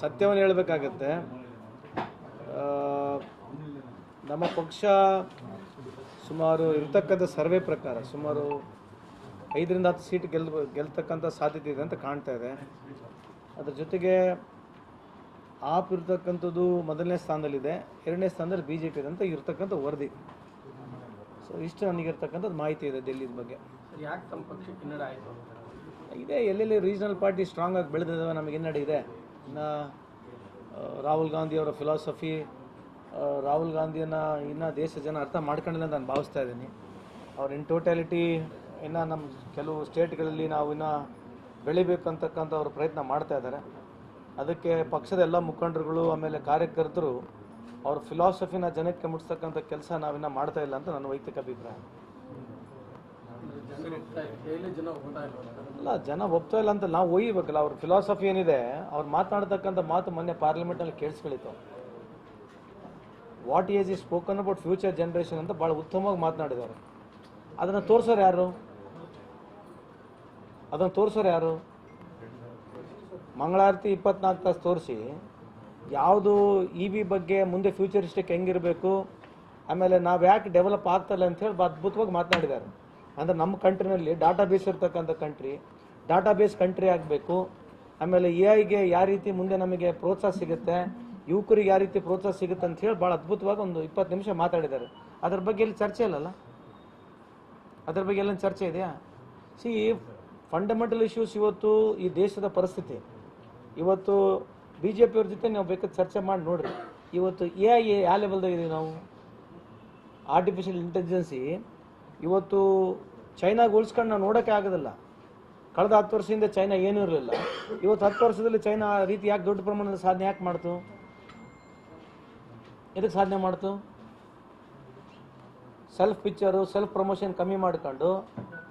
ಸತ್ಯವನ್ನು ಹೇಳಬೇಕಾಗತ್ತೆ. ನಮ್ಮ ಪಕ್ಷ ಸುಮಾರು ಇರ್ತಕ್ಕಂಥ ಸರ್ವೆ ಪ್ರಕಾರ ಸುಮಾರು ಐದರಿಂದ ಹತ್ತು ಸೀಟ್ ಗೆಲ್ ಗೆಲ್ತಕ್ಕಂಥ ಸಾಧ್ಯತೆ ಇದೆ ಅಂತ ಕಾಣ್ತಾ ಇದೆ. ಅದ್ರ ಜೊತೆಗೆ ಆಪ್ ಇರ್ತಕ್ಕಂಥದ್ದು ಮೊದಲನೇ ಸ್ಥಾನದಲ್ಲಿದೆ ಎರಡನೇ ಸ್ಥಾನದಲ್ಲಿ ಬಿ ಜೆ ಪಿ ಇದೆ ಅಂತ ಇರ್ತಕ್ಕಂಥ ವರದಿ. ಸೊ ಇಷ್ಟು ನನಗಿರ್ತಕ್ಕಂಥದ್ದು ಮಾಹಿತಿ ಇದೆ ಡೆಲ್ಲಿದ ಬಗ್ಗೆ. ಯಾಕೆ ತಮ್ಮ ಪಕ್ಷಕ್ಕೆ ಹಿನ್ನಡೆ ಆಯಿತು ಇದೆ ಎಲ್ಲೆಲ್ಲಿ ರೀಜನಲ್ ಪಾರ್ಟಿ ಸ್ಟ್ರಾಂಗ್ ಆಗಿ ಬೆಳೆದಿದ್ದಾವೆ ನಮಗೆ ಹಿನ್ನಡೆ ಇದೆ. ಇನ್ನು ರಾಹುಲ್ ಗಾಂಧಿ ಅವರ ಫಿಲಾಸಫಿ ರಾಹುಲ್ ಗಾಂಧಿಯನ್ನು ಇನ್ನ ದೇಶ ಜನ ಅರ್ಥ ಮಾಡ್ಕೊಂಡಿಲ್ಲ ನಾನು ಭಾವಿಸ್ತಾ ಇದ್ದೀನಿ. ಅವ್ರ ಇನ್ ಟೋಟ್ಯಾಲಿಟಿ ಇನ್ನು ನಮ್ಮ ಕೆಲವು ಸ್ಟೇಟ್ಗಳಲ್ಲಿ ನಾವು ಇನ್ನ ಬೆಳಿಬೇಕಂತಕ್ಕಂಥ ಅವರು ಪ್ರಯತ್ನ ಮಾಡ್ತಾ ಇದ್ದಾರೆ. ಅದಕ್ಕೆ ಪಕ್ಷದ ಎಲ್ಲ ಮುಖಂಡರುಗಳು, ಆಮೇಲೆ ಕಾರ್ಯಕರ್ತರು ಅವ್ರ ಫಿಲಾಸಫಿನ ಜನಕ್ಕೆ ಮುಟ್ಟಿಸ್ತಕ್ಕಂಥ ಕೆಲಸ ನಾವಿನ್ನ ಮಾಡ್ತಾ ಇಲ್ಲ ಅಂತ ನನ್ನ ವೈಯಕ್ತಿಕ ಅಭಿಪ್ರಾಯ. ಅಲ್ಲ, ಜನ ಒಪ್ತಾ ಇಲ್ಲ ಅಂತ ನಾವು ಒಯ್ಯಬೇಕಲ್ಲ ಅವ್ರ ಫಿಲಾಸಫಿ ಏನಿದೆ, ಅವ್ರು ಮಾತನಾಡ್ತಕ್ಕಂಥ ಮಾತು ಮೊನ್ನೆ ಪಾರ್ಲಿಮೆಂಟಲ್ಲಿ ಕೇಳಿಸ್ಕೊಳಿತು. ವಾಟ್ ಈಸ್ ಈ ಸ್ಪೋಕನ್ ಅಬೌಟ್ ಫ್ಯೂಚರ್ ಜನ್ರೇಷನ್ ಅಂತ ಭಾಳ ಉತ್ತಮವಾಗಿ ಮಾತನಾಡಿದ್ದಾರೆ ಅದನ್ನು ತೋರಿಸೋರು ಯಾರು? ಅದನ್ನು ತೋರಿಸೋರು ಯಾರು? ಮಂಗಳಾರತಿ ಇಪ್ಪತ್ನಾಲ್ಕು ತಾಸು ತೋರಿಸಿ, ಯಾವುದು ಇ ವಿ ಬಗ್ಗೆ ಮುಂದೆ ಫ್ಯೂಚರಿಸ್ಟಿಕ್ ಹೆಂಗಿರಬೇಕು, ಆಮೇಲೆ ನಾವು ಯಾಕೆ ಡೆವಲಪ್ ಆಗ್ತಲ್ಲ ಅಂತ ಹೇಳಿ ಅದ್ಭುತವಾಗಿ ಮಾತನಾಡಿದ್ದಾರೆ. ಅಂದರೆ ನಮ್ಮ ಕಂಟ್ರಿನಲ್ಲಿ ಡಾಟಾ ಬೇಸ್ ಇರ್ತಕ್ಕಂಥ ಕಂಟ್ರಿ ಡಾಟಾ ಬೇಸ್ ಕಂಟ್ರಿ ಆಗಬೇಕು. ಆಮೇಲೆ ಎ ಐಗೆ ಯಾವ ರೀತಿ ಮುಂದೆ ನಮಗೆ ಪ್ರೋತ್ಸಾಹ ಸಿಗುತ್ತೆ, ಯುವಕರಿಗೆ ಯಾವ ರೀತಿ ಪ್ರೋತ್ಸಾಹ ಸಿಗುತ್ತೆ ಅಂತ ಹೇಳಿ ಭಾಳ ಅದ್ಭುತವಾಗಿ ಒಂದು ಇಪ್ಪತ್ತು ನಿಮಿಷ ಮಾತಾಡಿದ್ದಾರೆ. ಅದ್ರ ಬಗ್ಗೆ ಇಲ್ಲಿ ಚರ್ಚೆ ಇಲ್ಲಲ್ಲ ಅದ್ರ ಬಗ್ಗೆ ಎಲ್ಲ ಚರ್ಚೆ ಇದೆಯಾ? ಸಿ ಫಂಡಮೆಂಟಲ್ ಇಶ್ಯೂಸ್ ಇವತ್ತು ಈ ದೇಶದ ಪರಿಸ್ಥಿತಿ. ಇವತ್ತು ಬಿ ಜೆ ಪಿಯವ್ರ ಜೊತೆ ನಾವು ಬೇಕಾದ ಚರ್ಚೆ ಮಾಡಿ ನೋಡ್ರಿ. ಇವತ್ತು ಎ ಐ ಯಾವ ಇದೀವಿ ನಾವು? ಆರ್ಟಿಫಿಷಿಯಲ್ ಇಂಟೆಲಿಜೆನ್ಸಿ ಇವತ್ತು ಚೈನಾಗೆ ಹೋಲಿಸ್ಕೊಂಡು ನಾವು ನೋಡೋಕ್ಕೆ ಆಗೋದಿಲ್ಲ. ಕಳೆದ ಹತ್ತು ವರ್ಷದಿಂದ ಚೈನಾ ಏನೂ ಇರಲಿಲ್ಲ. ಇವತ್ತು ಹತ್ತು ವರ್ಷದಲ್ಲಿ ಚೈನಾ ಆ ರೀತಿ ಯಾಕೆ ದೊಡ್ಡ ಪ್ರಮಾಣದ ಸಾಧನೆ ಯಾಕೆ ಮಾಡ್ತು? ಎದಕ್ಕೆ ಸಾಧನೆ ಮಾಡ್ತು? ಸೆಲ್ಫ್ ಪಿಕ್ಚರು ಸೆಲ್ಫ್ ಪ್ರಮೋಷನ್ ಕಮ್ಮಿ ಮಾಡ್ಕೊಂಡು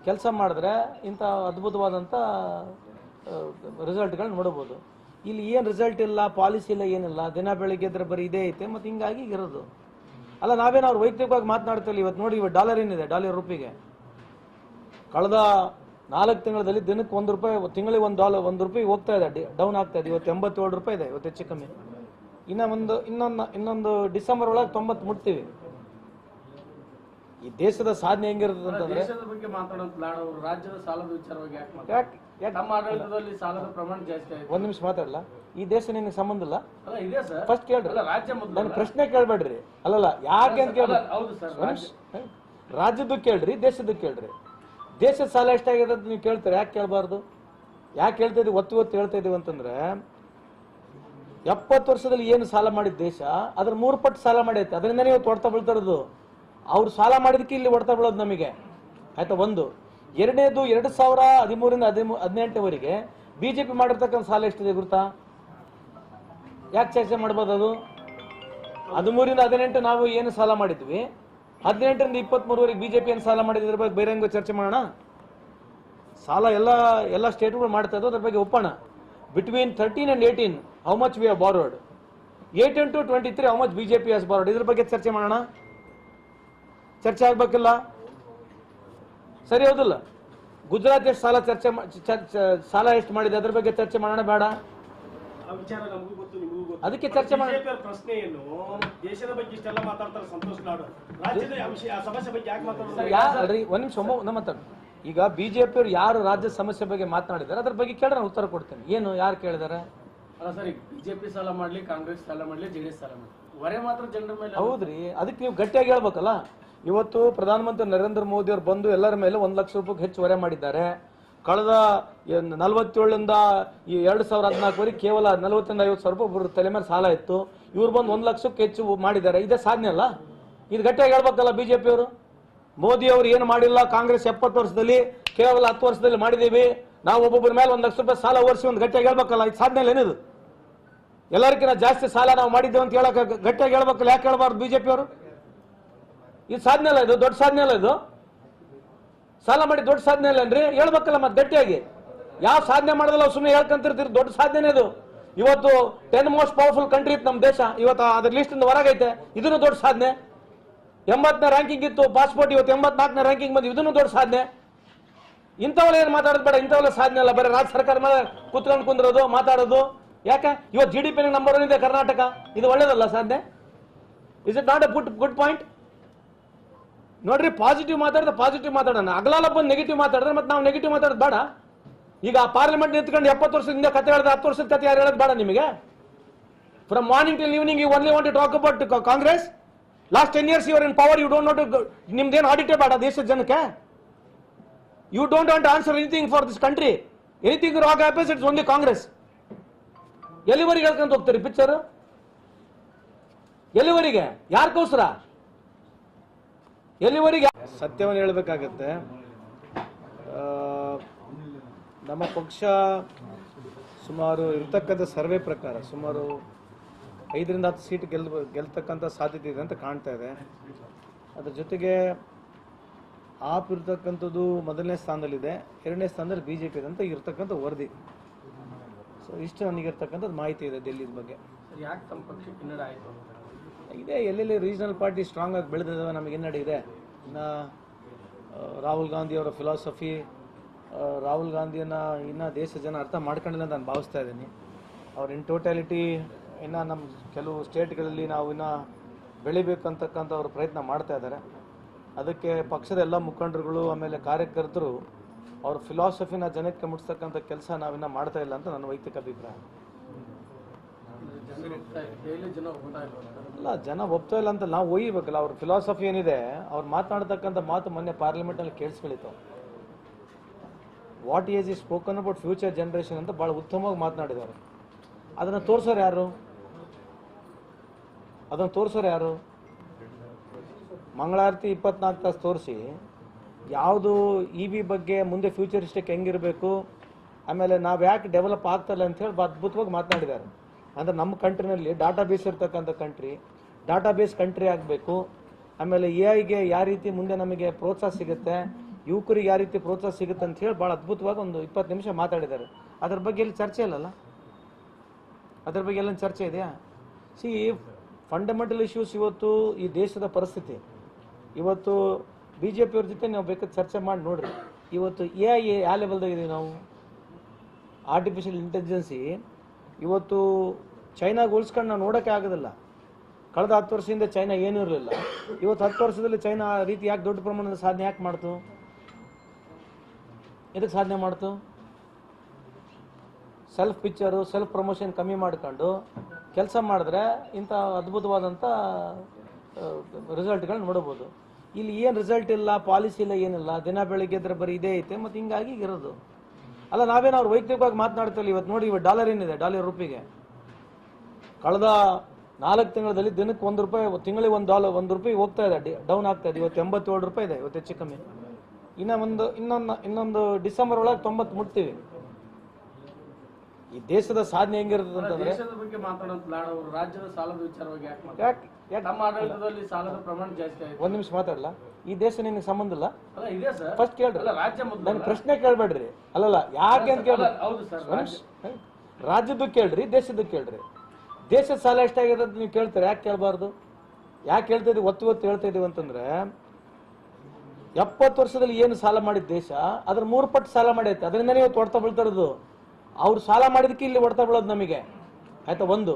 ಕೆಲಸ ಮಾಡಿದ್ರೆ ಇಂಥ ಅದ್ಭುತವಾದಂಥ ರಿಸಲ್ಟ್ಗಳನ್ನ ನೋಡ್ಬೋದು. ಇಲ್ಲಿ ಏನು ರಿಸಲ್ಟ್ ಇಲ್ಲ ಪಾಲಿಸಿ ಇಲ್ಲ, ಏನಿಲ್ಲ. ದಿನ ಬೆಳಿಗ್ಗೆ ಇದ್ರೆ ಬರೀ ಇದೇ ಐತೆ ಮತ್ತು ಹಿಂಗಾಗಿ ಇರೋದು. ಅಲ್ಲ, ನಾವೇನು ಅವ್ರು ವೈಯಕ್ತಿಕವಾಗಿ ಮಾತನಾಡ್ತಿಲ್ಲ ಇವತ್ತು ನೋಡಿ ಇವತ್ತು ಡಾಲರ್ ಏನಿದೆ ಡಾಲರ್ ರೂಪಿಗೆ. ಕಳೆದ ನಾಲ್ಕು ತಿಂಗಳಲ್ಲಿ ದಿನಕ್ಕೆ ಒಂದು ರೂಪಾಯಿ, ತಿಂಗಳಿಗೆ ಒಂದು ಡಾಲರ್ ಒಂದು ರೂಪಾಯಿ ಹೋಗ್ತಾ ಇದೆ ಡೌನ್ ಆಗ್ತಾ ಇದೆ, ಇವತ್ತು ಎಂಬತ್ತೇಳು ರೂಪಾಯಿ ಇದೆ, ಇವತ್ತು ಹೆಚ್ಚು ಕಮ್ಮಿ. ಇನ್ನೂ ಒಂದು, ಇನ್ನೊಂದು ಇನ್ನೊಂದು ಡಿಸೆಂಬರ್ ಒಳಗೆ ತೊಂಬತ್ತು ಮುಟ್ತೀವಿ. ಈ ದೇಶದ ಸಾಧನೆ ಹೆಂಗಿರ್ತದೆ ಅಂತಂದ್ರೆ ದೇಶದ ಬಗ್ಗೆ ಮಾತಾಡೋದು ಅವರು ರಾಜ್ಯದ ಸಾಲದ ವಿಚಾರವಾಗಿ ಯಾಕೆ ಮಾತಾಡ್ತಾರೆ ಯಾಕೆ ಯಾಕೆ ತಮ್ಮ ಆಡಳಿತದಲ್ಲಿ ಸಾಲದ ಪ್ರಮಾಣ ಜಾಸ್ತಿ ಆಯ್ತು. ಒಂದು ನಿಮಿಷ ಮಾತಾಡಲ್ಲ. ಈ ದೇಶ ನಿನಗೆ ಸಂಬಂಧ ಇಲ್ಲ? ಅಲ್ಲ ಇದೆ ಸರ್. ಫಸ್ಟ್ ಕೇಳ್ರಿ. ಅಲ್ಲ ರಾಜ್ಯ ಮೊದಲು ನನ್ನ ಪ್ರಶ್ನೆ ಕೇಳ್ಬೇಡ್ರಿ. ಅಲ್ಲಲ್ಲ ಯಾಕೆ ಅಂತ ಕೇಳ್ರಿ. ಹೌದು ಸರ್ ರಾಜ್ಯದ್ದು ಕೇಳ್ರಿ ದೇಶದ್ದು ಕೇಳ್ರಿ. ದೇಶದ ಸಾಲ ಎಷ್ಟಾಗಿದೆ ಅಂತ ನೀವು ಕೇಳ್ತಾರೆ? ಯಾಕೆ ಕೇಳಬಾರ್ದು? ಯಾಕೆ ಕೇಳ್ತಾ ಇದೀವಿ? ಒತ್ತು ಒತ್ತು ಹೇಳ್ತಾ ಇದೀವಿ ಅಂತಂದ್ರೆ ಎಪ್ಪತ್ತು ವರ್ಷದಲ್ಲಿ ಏನು ಸಾಲ ಮಾಡಿದ ದೇಶ ಅದ್ರ ಮೂರು ಪಟ್ಟು ಸಾಲ ಮಾಡೈತೆ. ಅದರಿಂದ ನೀವು ತೊಡ್ತಾ ಬೀಳ್ತಾ ಇರೋದು. ಅವ್ರು ಸಾಲ ಮಾಡಿದಕ್ಕೆ ಇಲ್ಲಿ ಹೊಡ್ತಾ ಬೀಳೋದು ನಮಗೆ. ಆಯ್ತಾ, ಒಂದು. ಎರಡನೇದು ಎರಡು ಸಾವಿರ ಹದಿಮೂರಿಂದ ಹದಿಮೂ ಹದಿನೆಂಟವರೆಗೆ ಬಿ ಜೆ ಪಿ ಮಾಡಿರ್ತಕ್ಕಂಥ ಸಾಲ ಎಷ್ಟಿದೆ ಗುರುತಾ? ಯಾಕೆ ಚರ್ಚೆ ಮಾಡ್ಬೋದು ಅದು? ಹದಿಮೂರಿಂದ ಹದಿನೆಂಟು ನಾವು ಏನು ಸಾಲ ಮಾಡಿದ್ವಿ? ಹದಿನೆಂಟರಿಂದ ಇಪ್ಪತ್ಮೂರವರೆಗೆ ಬಿಜೆಪಿ ಏನು ಸಾಲ ಮಾಡಿದ್ರ ಬಗ್ಗೆ ಬಹಿರಂಗ ಚರ್ಚೆ ಮಾಡೋಣ. ಸಾಲ ಎಲ್ಲ ಎಲ್ಲ ಸ್ಟೇಟ್ಗಳು ಮಾಡ್ತಾ ಇದ್ದು ಅದ್ರ ಬಗ್ಗೆ ಒಪ್ಪೋಣ. Between thirteen and eighteen how much we are borrowed eighteen to twenty three how much BJP has borrowed ಇದ್ರ ಬಗ್ಗೆ ಚರ್ಚೆ ಮಾಡೋಣ. ಚರ್ಚೆ ಆಗ್ಬೇಕಿಲ್ಲ? ಸರಿ ಹೌದಿಲ್ಲ? ಗುಜರಾತ್ ಎಷ್ಟು ಸಾಲ ಚರ್ಚೆ ಸಾಲ ಎಷ್ಟು ಮಾಡಿದೆ? ಅದ್ರ ಬಗ್ಗೆ ಚರ್ಚೆ ಮಾಡೋಣ ಬೇಡ. ಆ ವಿಚಾರ ನಮಗೂ ಗೊತ್ತು ನಿಮಗೂ ಗೊತ್ತು. ಅದಕ್ಕೆ ಚರ್ಚೆ ಮಾಡಿ ಬಿಜೆಪಿ ದೇಶದ ಬಗ್ಗೆ ಇಷ್ಟೆಲ್ಲ ಮಾತಾಡ್ತಾರೆ ಸಂತೋಷ್ ಲಾಡು. ರಾಜ್ಯದ ಆ ಆ ಸಮಸ್ಯೆ ಬಗ್ಗೆ ಯಾಕೆ ಮಾತಾಡೋದು? ಯಾರು ಒಂದ್ ನಿಮಿಷ ಒಮ್ಮ ನಮ್ಮ ಮಾತಾಡು ಈಗ ಬಿಜೆಪಿ ಅವ್ರು ಯಾರು ರಾಜ್ಯ ಸಮಸ್ಯೆ ಬಗ್ಗೆ ಮಾತನಾಡಿದ್ದಾರೆ? ಅದ್ರ ಬಗ್ಗೆ ಕೇಳಿ ನಾನು ಉತ್ತರ ಕೊಡ್ತೇನೆ. ಏನು ಯಾರು ಕೇಳಿದಾರೆ? ಅಲ್ಲ ಸರಿ ಬಿಜೆಪಿ ಸಾಲ ಮಾಡ್ಲಿ ಕಾಂಗ್ರೆಸ್ ಸಾಲ ಮಾಡ್ಲಿ ಜೆಡಿಎಸ್ ಸಾಲ ಮಾಡ್ಲಿ. ಹೊರೆ ಮಾತ್ರ ಜನರ ಮೇಲೆ ಹೌದ್ರಿ ಅದಕ್ಕೆ ನೀವು ಗಟ್ಟಿಯಾಗಿ ಹೇಳ್ಬೇಕಲ್ಲ? ಇವತ್ತು ಪ್ರಧಾನಮಂತ್ರಿ ನರೇಂದ್ರ ಮೋದಿ ಅವರು ಬಂದು ಎಲ್ಲರ ಮೇಲೆ ಒಂದು ಲಕ್ಷ ರೂಪಾಯಿಗೆ ಹೆಚ್ಚು ಹೊರೆ ಮಾಡಿದ್ದಾರೆ. ಕಳೆದ ನಲವತ್ತೇಳರಿಂದ ಈ ಎರಡು ಸಾವಿರ ಹದಿನಾಲ್ಕುವರೆಗೆ ಕೇವಲ ನಲವತ್ತರಿಂದ ಐವತ್ತು ಸಾವಿರ ರೂಪಾಯಿ ತಲೆ ಮೇಲೆ ಸಾಲ ಇತ್ತು. ಇವ್ರು ಬಂದು ಒಂದು ಲಕ್ಷಕ್ಕೆ ಹೆಚ್ಚು ಮಾಡಿದ್ದಾರೆ. ಇದೇ ಸಾಧನೆ ಅಲ್ಲ? ಇದು ಗಟ್ಟಿಯಾಗಿ ಹೇಳ್ಬೇಕಲ್ಲ ಬಿಜೆಪಿ ಅವರು? ಮೋದಿ ಅವರು ಏನು ಮಾಡಿಲ್ಲ, ಕಾಂಗ್ರೆಸ್ ಎಪ್ಪತ್ತು ವರ್ಷದಲ್ಲಿ, ಕೇವಲ ಹತ್ತು ವರ್ಷದಲ್ಲಿ ಮಾಡಿದೀವಿ ನಾವು ಒಬ್ಬೊಬ್ಬರ ಮೇಲೆ ಒಂದು ಲಕ್ಷ ರೂಪಾಯಿ ಸಾಲ ಓರಿಸಿ ಒಂದು ಗಟ್ಟಿಯಾಗಿ ಹೇಳ್ಬೇಕಲ್ಲ, ಇದು ಸಾಧನೆ ಏನಿದು? ಎಲ್ಲರಿಗಿಂತ ಜಾಸ್ತಿ ಸಾಲ ನಾವು ಮಾಡಿದ್ದೇವೆ ಅಂತ ಹೇಳಕ್ಕೆ ಗಟ್ಟಿಯಾಗಿ ಹೇಳ್ಬೇಕಲ್ಲ? ಯಾಕೆ ಹೇಳ್ಬಾರ್ದು ಬಿಜೆಪಿ ಅವರು? ಇದು ಸಾಧನೆ ಅಲ್ಲ ಇದು? ದೊಡ್ಡ ಸಾಧನೆ ಅಲ್ಲ ಇದು? ಸಾಲ ಮಾಡಿ ದೊಡ್ಡ ಸಾಧನೆ ಅಲ್ಲನ್ರಿ ಹೇಳ್ಬೇಕಲ್ಲ ಮತ್ತೆ ಗಟ್ಟಿಯಾಗಿ. ಯಾವ ಸಾಧನೆ ಮಾಡೋದಲ್ಲ ಸುಮ್ಮನೆ ಹೇಳ್ಕೊಂತಿರ್ತೀರಿ? ದೊಡ್ಡ ಸಾಧನೆ ಇದು. ಇವತ್ತು ಟೆನ್ ಮೋಸ್ಟ್ ಪವರ್ಫುಲ್ ಕಂಟ್ರಿ ಇತ್ತು ನಮ್ಮ ದೇಶ. ಇವತ್ತು ಅದ್ರ ಲಿಸ್ಟ್ ಹೊರಗೈತೆ ಇದನ್ನು ದೊಡ್ಡ ಸಾಧನೆ. ಎಂಬತ್ತನೇ ರ್ಯಾಂಕಿಂಗ್ ಇತ್ತು ಪಾಸ್ಪೋರ್ಟ್ ಇವತ್ತು ಎಂಬತ್ನಾಲ್ಕನೇ ರ್ಯಾಂಕಿಂಗ್ ಬಂದು ಇದನ್ನು ದೊಡ್ಡ ಸಾಧನೆ. ಇಂಥವೆಲ್ಲ ಏನು ಮಾತಾಡೋದು ಬೇಡ. ಇಂಥವೆಲ್ಲ ಸಾಧನೆ ಅಲ್ಲ. ಬರೀ ರಾಜ್ಯ ಸರ್ಕಾರ ಮೇಲೆ ಕುತ್ಕೊಂಡು ಕುಂದ್ರೋದು, ಮಾತಾಡೋದು. ಯಾಕೆ? ಇವತ್ತು G D P number one ಇದೆ ಕರ್ನಾಟಕ. ಇದು ಒಳ್ಳೇದಲ್ಲ ಸಾಧನೆ? Is it not a good good point ನೋಡ್ರಿ ಪಾಸಿಟಿವ್ ಮಾತಾಡಿದ್ರೆ ಪಾಸಿಟಿವ್ ಮಾತಾಡೋಣ. ಅಗಲಾಲ ಬಂದು ನೆಗೆಟಿವ್ ಮಾತಾಡಿದ್ರೆ ಮತ್ತೆ ನಾವು ನೆಗೆಟಿವ್ ಮಾತಾಡೋದು ಬೇಡ. ಈಗ ಪಾರ್ಲಿಮೆಂಟ್ ನಿಂತ್ಕೊಂಡು ಎಪ್ಪತ್ತು ವರ್ಷದಿಂದ ಕತೆ ಹೇಳಿದ್ರೆ ಹತ್ತು ವರ್ಷದ ಕತೆ ಯಾರು ಹೇಳೋದು ಬೇಡ ನಿಮಗೆ? From morning till evening you only want to talk about Congress last ten years you're in power you don't note ನಿಮ್ದೇನು ಆಡಿಟೇ ಬೇಡ ದೇಶದ ಜನಕ್ಕೆ? You don't want answer anything for this country anything wrong happens it's only Congress ಎಲ್ಲಿವರೆಗೆ ಹೇಳ್ಕೊಂತ ಹೋಗ್ತಾರೆ picture ಎಲ್ಲಿವರೆಗೆ? ಯಾರಿಗೋಸ್ಕರ? ಎಲ್ಲಿವರೆಗೆ? ಸತ್ಯವನ್ನು ಹೇಳಬೇಕಾಗತ್ತೆ. ನಮ್ಮ ಪಕ್ಷ ಸುಮಾರು ಇರ್ತಕ್ಕಂಥ ಸರ್ವೆ ಪ್ರಕಾರ ಸುಮಾರು ಐದರಿಂದ ಹತ್ತು ಸೀಟ್ ಗೆಲ್ ಗೆಲ್ತಕ್ಕಂಥ ಸಾಧ್ಯತೆ ಇದೆ ಅಂತ ಕಾಣ್ತಾ ಇದೆ. ಅದ್ರ ಜೊತೆಗೆ ಆಪ್ ಇರ್ತಕ್ಕಂಥದ್ದು ಮೊದಲನೇ ಸ್ಥಾನದಲ್ಲಿದೆ ಎರಡನೇ ಸ್ಥಾನದಲ್ಲಿ ಬಿ ಜೆ ಪಿ ಇದೆ ಅಂತ ಇರ್ತಕ್ಕಂಥ ವರದಿ. ಸೊ ಇಷ್ಟು ನನಗಿರ್ತಕ್ಕಂಥದ್ದು ಮಾಹಿತಿ ಇದೆ ಡೆಲ್ಲಿದ ಬಗ್ಗೆ. ಯಾಕೆ ತಮ್ಮ ಪಕ್ಷ ಕಿನ್ನಡ ಆಯಿತು ಇದೆ, ಎಲ್ಲೆಲ್ಲಿ ರೀಜನಲ್ ಪಾರ್ಟಿ ಸ್ಟ್ರಾಂಗ್ ಆಗಿ ಬೆಳೆದಿದ್ದಾವೆ ನಮಗೆ ಇದೆ. ಇನ್ನು ರಾಹುಲ್ ಗಾಂಧಿ ಅವರ ಫಿಲಾಸಫಿ ರಾಹುಲ್ ಗಾಂಧಿಯನ್ನು ಇನ್ನು ದೇಶ ಜನ ಅರ್ಥ ಮಾಡ್ಕೊಂಡಿಲ್ಲ ಅಂತ ನಾನು ಭಾವಿಸ್ತಾ ಇದ್ದೀನಿ. ಅವ್ರ ಇನ್ ಟೋಟ್ಯಾಲಿಟಿ ಇನ್ನು ನಮ್ಮ ಕೆಲವು ಸ್ಟೇಟ್ಗಳಲ್ಲಿ ನಾವು ಇನ್ನು ಬೆಳಿಬೇಕಂತಕ್ಕಂಥ ಅವರು ಪ್ರಯತ್ನ ಮಾಡ್ತಾ ಇದ್ದಾರೆ. ಅದಕ್ಕೆ ಪಕ್ಷದ ಎಲ್ಲ ಮುಖಂಡರುಗಳು, ಆಮೇಲೆ ಕಾರ್ಯಕರ್ತರು ಅವ್ರ ಫಿಲಾಸಫಿನ ಜನಕ್ಕೆ ಮುಟ್ಟಿಸ್ತಕ್ಕಂಥ ಕೆಲಸ ನಾವಿನ್ನ ಮಾಡ್ತಾ ಇಲ್ಲ ಅಂತ ನನ್ನ ವೈಯಕ್ತಿಕ ಅಭಿಪ್ರಾಯ. ಅಲ್ಲ, ಜನ ಒಪ್ತಾ ಇಲ್ಲ ಅಂತ ನಾವು ಒಯ್ಯಬೇಕಲ್ಲ, ಅವ್ರ ಫಿಲಾಸಫಿ ಏನಿದೆ, ಅವ್ರು ಮಾತನಾಡ್ತಕ್ಕಂಥ ಮಾತು ಮೊನ್ನೆ ಪಾರ್ಲಿಮೆಂಟಲ್ಲಿ ಕೇಳಿಸ್ಕೊಳಿತು ವಾಟ್ ಈಸ್ ಈ ಸ್ಪೋಕನ್ ಅಬೌಟ್ ಫ್ಯೂಚರ್ ಜನ್ರೇಷನ್ ಅಂತ ಭಾಳ ಉತ್ತಮವಾಗಿ ಮಾತನಾಡಿದ್ದಾರೆ ಅದನ್ನು ತೋರಿಸೋರು ಯಾರು? ಅದನ್ನು ತೋರಿಸೋರು ಯಾರು? ಮಂಗಳಾರತಿ ಇಪ್ಪತ್ನಾಲ್ಕು ತಾಸು ತೋರಿಸಿ, ಯಾವುದು ಇ ವಿ ಬಗ್ಗೆ ಮುಂದೆ ಫ್ಯೂಚರಿಸ್ಟಿಕ್ ಹೆಂಗಿರಬೇಕು, ಆಮೇಲೆ ನಾವು ಯಾಕೆ ಡೆವಲಪ್ ಆಗ್ತಲ್ಲ ಅಂತ ಹೇಳಿ ಅದ್ಭುತವಾಗಿ ಮಾತನಾಡಿದ್ದಾರೆ ಅಂದರೆ ನಮ್ಮ ಕಂಟ್ರಿನಲ್ಲಿ ಡಾಟಾ ಬೇಸ್ ಇರ್ತಕ್ಕಂಥ ಕಂಟ್ರಿ ಡಾಟಾ ಬೇಸ್ ಕಂಟ್ರಿ ಆಗಬೇಕು. ಆಮೇಲೆ ಎ ಐಗೆ ಯಾವ ರೀತಿ ಮುಂದೆ ನಮಗೆ ಪ್ರೋತ್ಸಾಹ ಸಿಗುತ್ತೆ, ಯುವಕರಿಗೆ ಯಾವ ರೀತಿ ಪ್ರೋತ್ಸಾಹ ಸಿಗುತ್ತೆ ಅಂತ ಹೇಳಿ ಭಾಳ ಅದ್ಭುತವಾಗಿ ಒಂದು ಇಪ್ಪತ್ತು ನಿಮಿಷ ಮಾತಾಡಿದ್ದಾರೆ. ಅದ್ರ ಬಗ್ಗೆ ಇಲ್ಲಿ ಚರ್ಚೆ ಇಲ್ಲಲ್ಲ ಅದ್ರ ಬಗ್ಗೆ ಎಲ್ಲ ಚರ್ಚೆ ಇದೆಯಾ? ಸಿ ಫಂಡಮೆಂಟಲ್ ಇಶ್ಯೂಸ್ ಇವತ್ತು ಈ ದೇಶದ ಪರಿಸ್ಥಿತಿ. ಇವತ್ತು ಬಿ ಜೆ ಪಿಯವ್ರ ಜೊತೆ ನಾವು ಬೇಕಾದ ಚರ್ಚೆ ಮಾಡಿ ನೋಡ್ರಿ. ಇವತ್ತು ಎ ಐ ಯಾವ ಲೆವೆಲ್ದಾಗ ಇದೀವಿ ನಾವು? ಆರ್ಟಿಫಿಷಿಯಲ್ ಇಂಟೆಲಿಜೆನ್ಸಿ ಇವತ್ತು ಚೈನಾಗೆ ಹೋಲ್ಸ್ಕೊಂಡು ನಾವು ನೋಡೋಕ್ಕೆ ಆಗೋದಿಲ್ಲ. ಕಳೆದ ಹತ್ತು ವರ್ಷದಿಂದ ಚೈನಾ ಏನೂ ಇರಲಿಲ್ಲ. ಇವತ್ತು ಹತ್ತು ವರ್ಷದಲ್ಲಿ ಚೈನಾ ಆ ರೀತಿ ಯಾಕೆ ದೊಡ್ಡ ಪ್ರಮಾಣದ ಸಾಧನೆ ಯಾಕೆ ಮಾಡ್ತು? ಎದಕ್ಕೆ ಸಾಧನೆ ಮಾಡ್ತು? ಸೆಲ್ಫ್ ಪಿಕ್ಚರು ಸೆಲ್ಫ್ ಪ್ರಮೋಷನ್ ಕಮ್ಮಿ ಮಾಡ್ಕೊಂಡು ಕೆಲಸ ಮಾಡಿದ್ರೆ ಇಂಥ ಅದ್ಭುತವಾದಂಥ ರಿಸಲ್ಟ್ಗಳನ್ನ ನೋಡ್ಬೋದು. ಇಲ್ಲಿ ಏನು ರಿಸಲ್ಟ್ ಇಲ್ಲ ಪಾಲಿಸಿ ಇಲ್ಲ, ಏನಿಲ್ಲ, ದಿನ ಬೆಳಿಗ್ಗೆ ಇದ್ರೆ ಬರೀ ಇದೇ ಐತೆ, ಮತ್ತು ಹಿಂಗಾಗಿ ಇರೋದು. ಅಲ್ಲ, ನಾವೇನು ಅವ್ರು ವೈಯಕ್ತಿಕವಾಗಿ ಮಾತನಾಡ್ತಿಲ್ಲ ಇವತ್ತು ನೋಡಿ, ಇವತ್ತು ಡಾಲರ್ ಏನಿದೆ ಡಾಲರ್ ರೂಪಿಗೆ. ಕಳೆದ ನಾಲ್ಕು ತಿಂಗಳಲ್ಲಿ ದಿನಕ್ಕೆ ಒಂದು ರೂಪಾಯಿ ತಿಂಗಳಿಗೆ ಒಂದು ಡಾಲರ್ ಒಂದು ರೂಪಾಯಿ ಹೋಗ್ತಾ ಇದೆ. ಡೌನ್ ಆಗ್ತಾ ಇದೆ. ಇವತ್ತು ಎಂಬತ್ತೇಳು ರೂಪಾಯಿ ಇದೆ. ಇವತ್ತು ಹೆಚ್ಚು ಕಮ್ಮಿ. ಇನ್ನ ಒಂದು ಇನ್ನೊಂದು ಇನ್ನೊಂದು ಡಿಸೆಂಬರ್ ಒಳಗೆ ತೊಂಬತ್ತು ಮುಟ್ತೀವಿ. ಈ ದೇಶದ ಸಾಧನೆ ಹೆಂಗಿರ್ತದೆ ಅಂತಂದ್ರೆ ರಾಜ್ಯದ ಸಾಲದ ವಿಚಾರವಾಗಿ ಸಾಲದ ಪ್ರಮಾಣ ಜಾಸ್ತಿ ಒಂದ್ ನಿಮಿಷ ಮಾತಾಡಲ್ಲ ಈ ದೇಶ ನಿನಗೆ ಸಂಬಂಧ ಇಲ್ಲ? ಫಸ್ಟ್ ಕೇಳ್ರಿ. ನನ್ನ ಪ್ರಶ್ನೆ ಕೇಳ್ಬೇಡ್ರಿ. ಅಲ್ಲಲ್ಲ ಯಾಕೆ ಅಂತ ಕೇಳ್ರಿ. ರಾಜ್ಯದ್ದು ಕೇಳ್ರಿ ದೇಶದ್ದು ಕೇಳ್ರಿ. ದೇಶದ ಸಾಲ ಎಷ್ಟಾಗಿದೆ ಅಂತ ನೀವು ಕೇಳ್ತಾರೆ? ಯಾಕೆ ಕೇಳಬಾರ್ದು? ಯಾಕೆ ಹೇಳ್ತಾ ಇದೀವಿ? ಒತ್ತು ಒತ್ತು ಹೇಳ್ತಾ ಇದೀವಿ ಅಂತಂದ್ರೆ, ಎಪ್ಪತ್ತು ವರ್ಷದಲ್ಲಿ ಏನು ಸಾಲ ಮಾಡಿದ ದೇಶ, ಅದ್ರ ಮೂರು ಪಟ್ಟು ಸಾಲ ಮಾಡೈತೆ. ಅದರಿಂದ ನೀವು ಹೊಡ್ತಾ ಬೀಳ್ತಾ ಇರೋದು. ಅವ್ರು ಸಾಲ ಮಾಡಿದಕ್ಕೆ ಇಲ್ಲಿ ಹೊಡ್ತಾ ಬೀಳೋದು ನಮಗೆ. ಆಯ್ತಾ? ಒಂದು.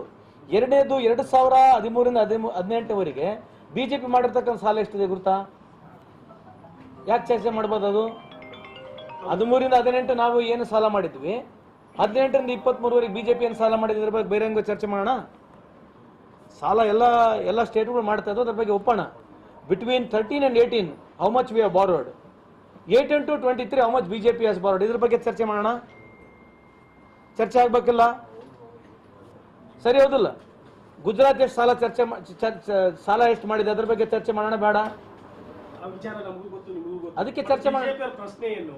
ಎರಡನೇದು, ಎರಡು ಸಾವಿರ ಹದಿಮೂರಿಂದ ಹದಿಮೂ, ಹದಿನೆಂಟವರೆಗೆ ಬಿ ಜೆ ಪಿ ಮಾಡಿರ್ತಕ್ಕಂಥ ಸಾಲ ಎಷ್ಟಿದೆ ಗುರುತಾ? ಯಾಕೆ ಚರ್ಚೆ ಮಾಡ್ಬೋದು ಅದು? ಹದಿಮೂರಿಂದ ಹದಿನೆಂಟು ನಾವು ಏನು ಸಾಲ ಮಾಡಿದ್ವಿ? ಹದಿನೆಂಟರಿಂದ ಇಪ್ಪತ್ಮೂರವರೆಗೆ ಬಿಜೆಪಿ ಏನು ಸಾಲ ಮಾಡಿದ್ರ ಬಗ್ಗೆ ಬೇರೆ ಹೆಂಗೋ ಚರ್ಚೆ ಮಾಡೋಣ. ಸಾಲ ಎಲ್ಲ ಎಲ್ಲ ಸ್ಟೇಟ್ಗಳು ಮಾಡ್ತಾ ಇದ್ದು ಅದ್ರ ಬಗ್ಗೆ ಒಪ್ಪೋಣ. Between thirteen and eighteen how much we have borrowed eighteen to twenty three how much BJP has borrowed ಇದ್ರ ಬಗ್ಗೆ ಚರ್ಚೆ ಮಾಡೋಣ. ಚರ್ಚೆ ಆಗ್ಬೇಕಿಲ್ಲ? ಸರಿ, ಹೌದಿಲ್ಲ? ಗುಜರಾತ್ ಎಷ್ಟು ಸಾಲ ಚರ್ಚೆ ಸಾಲ ಎಷ್ಟು ಮಾಡಿದೆ? ಅದ್ರ ಬಗ್ಗೆ ಚರ್ಚೆ ಮಾಡೋಣ, ಬೇಡ. ಅದಕ್ಕೆ ಚರ್ಚೆ ಮಾಡಿ ಬಿಜೆಪಿ ಪ್ರಶ್ನೆ ಏನು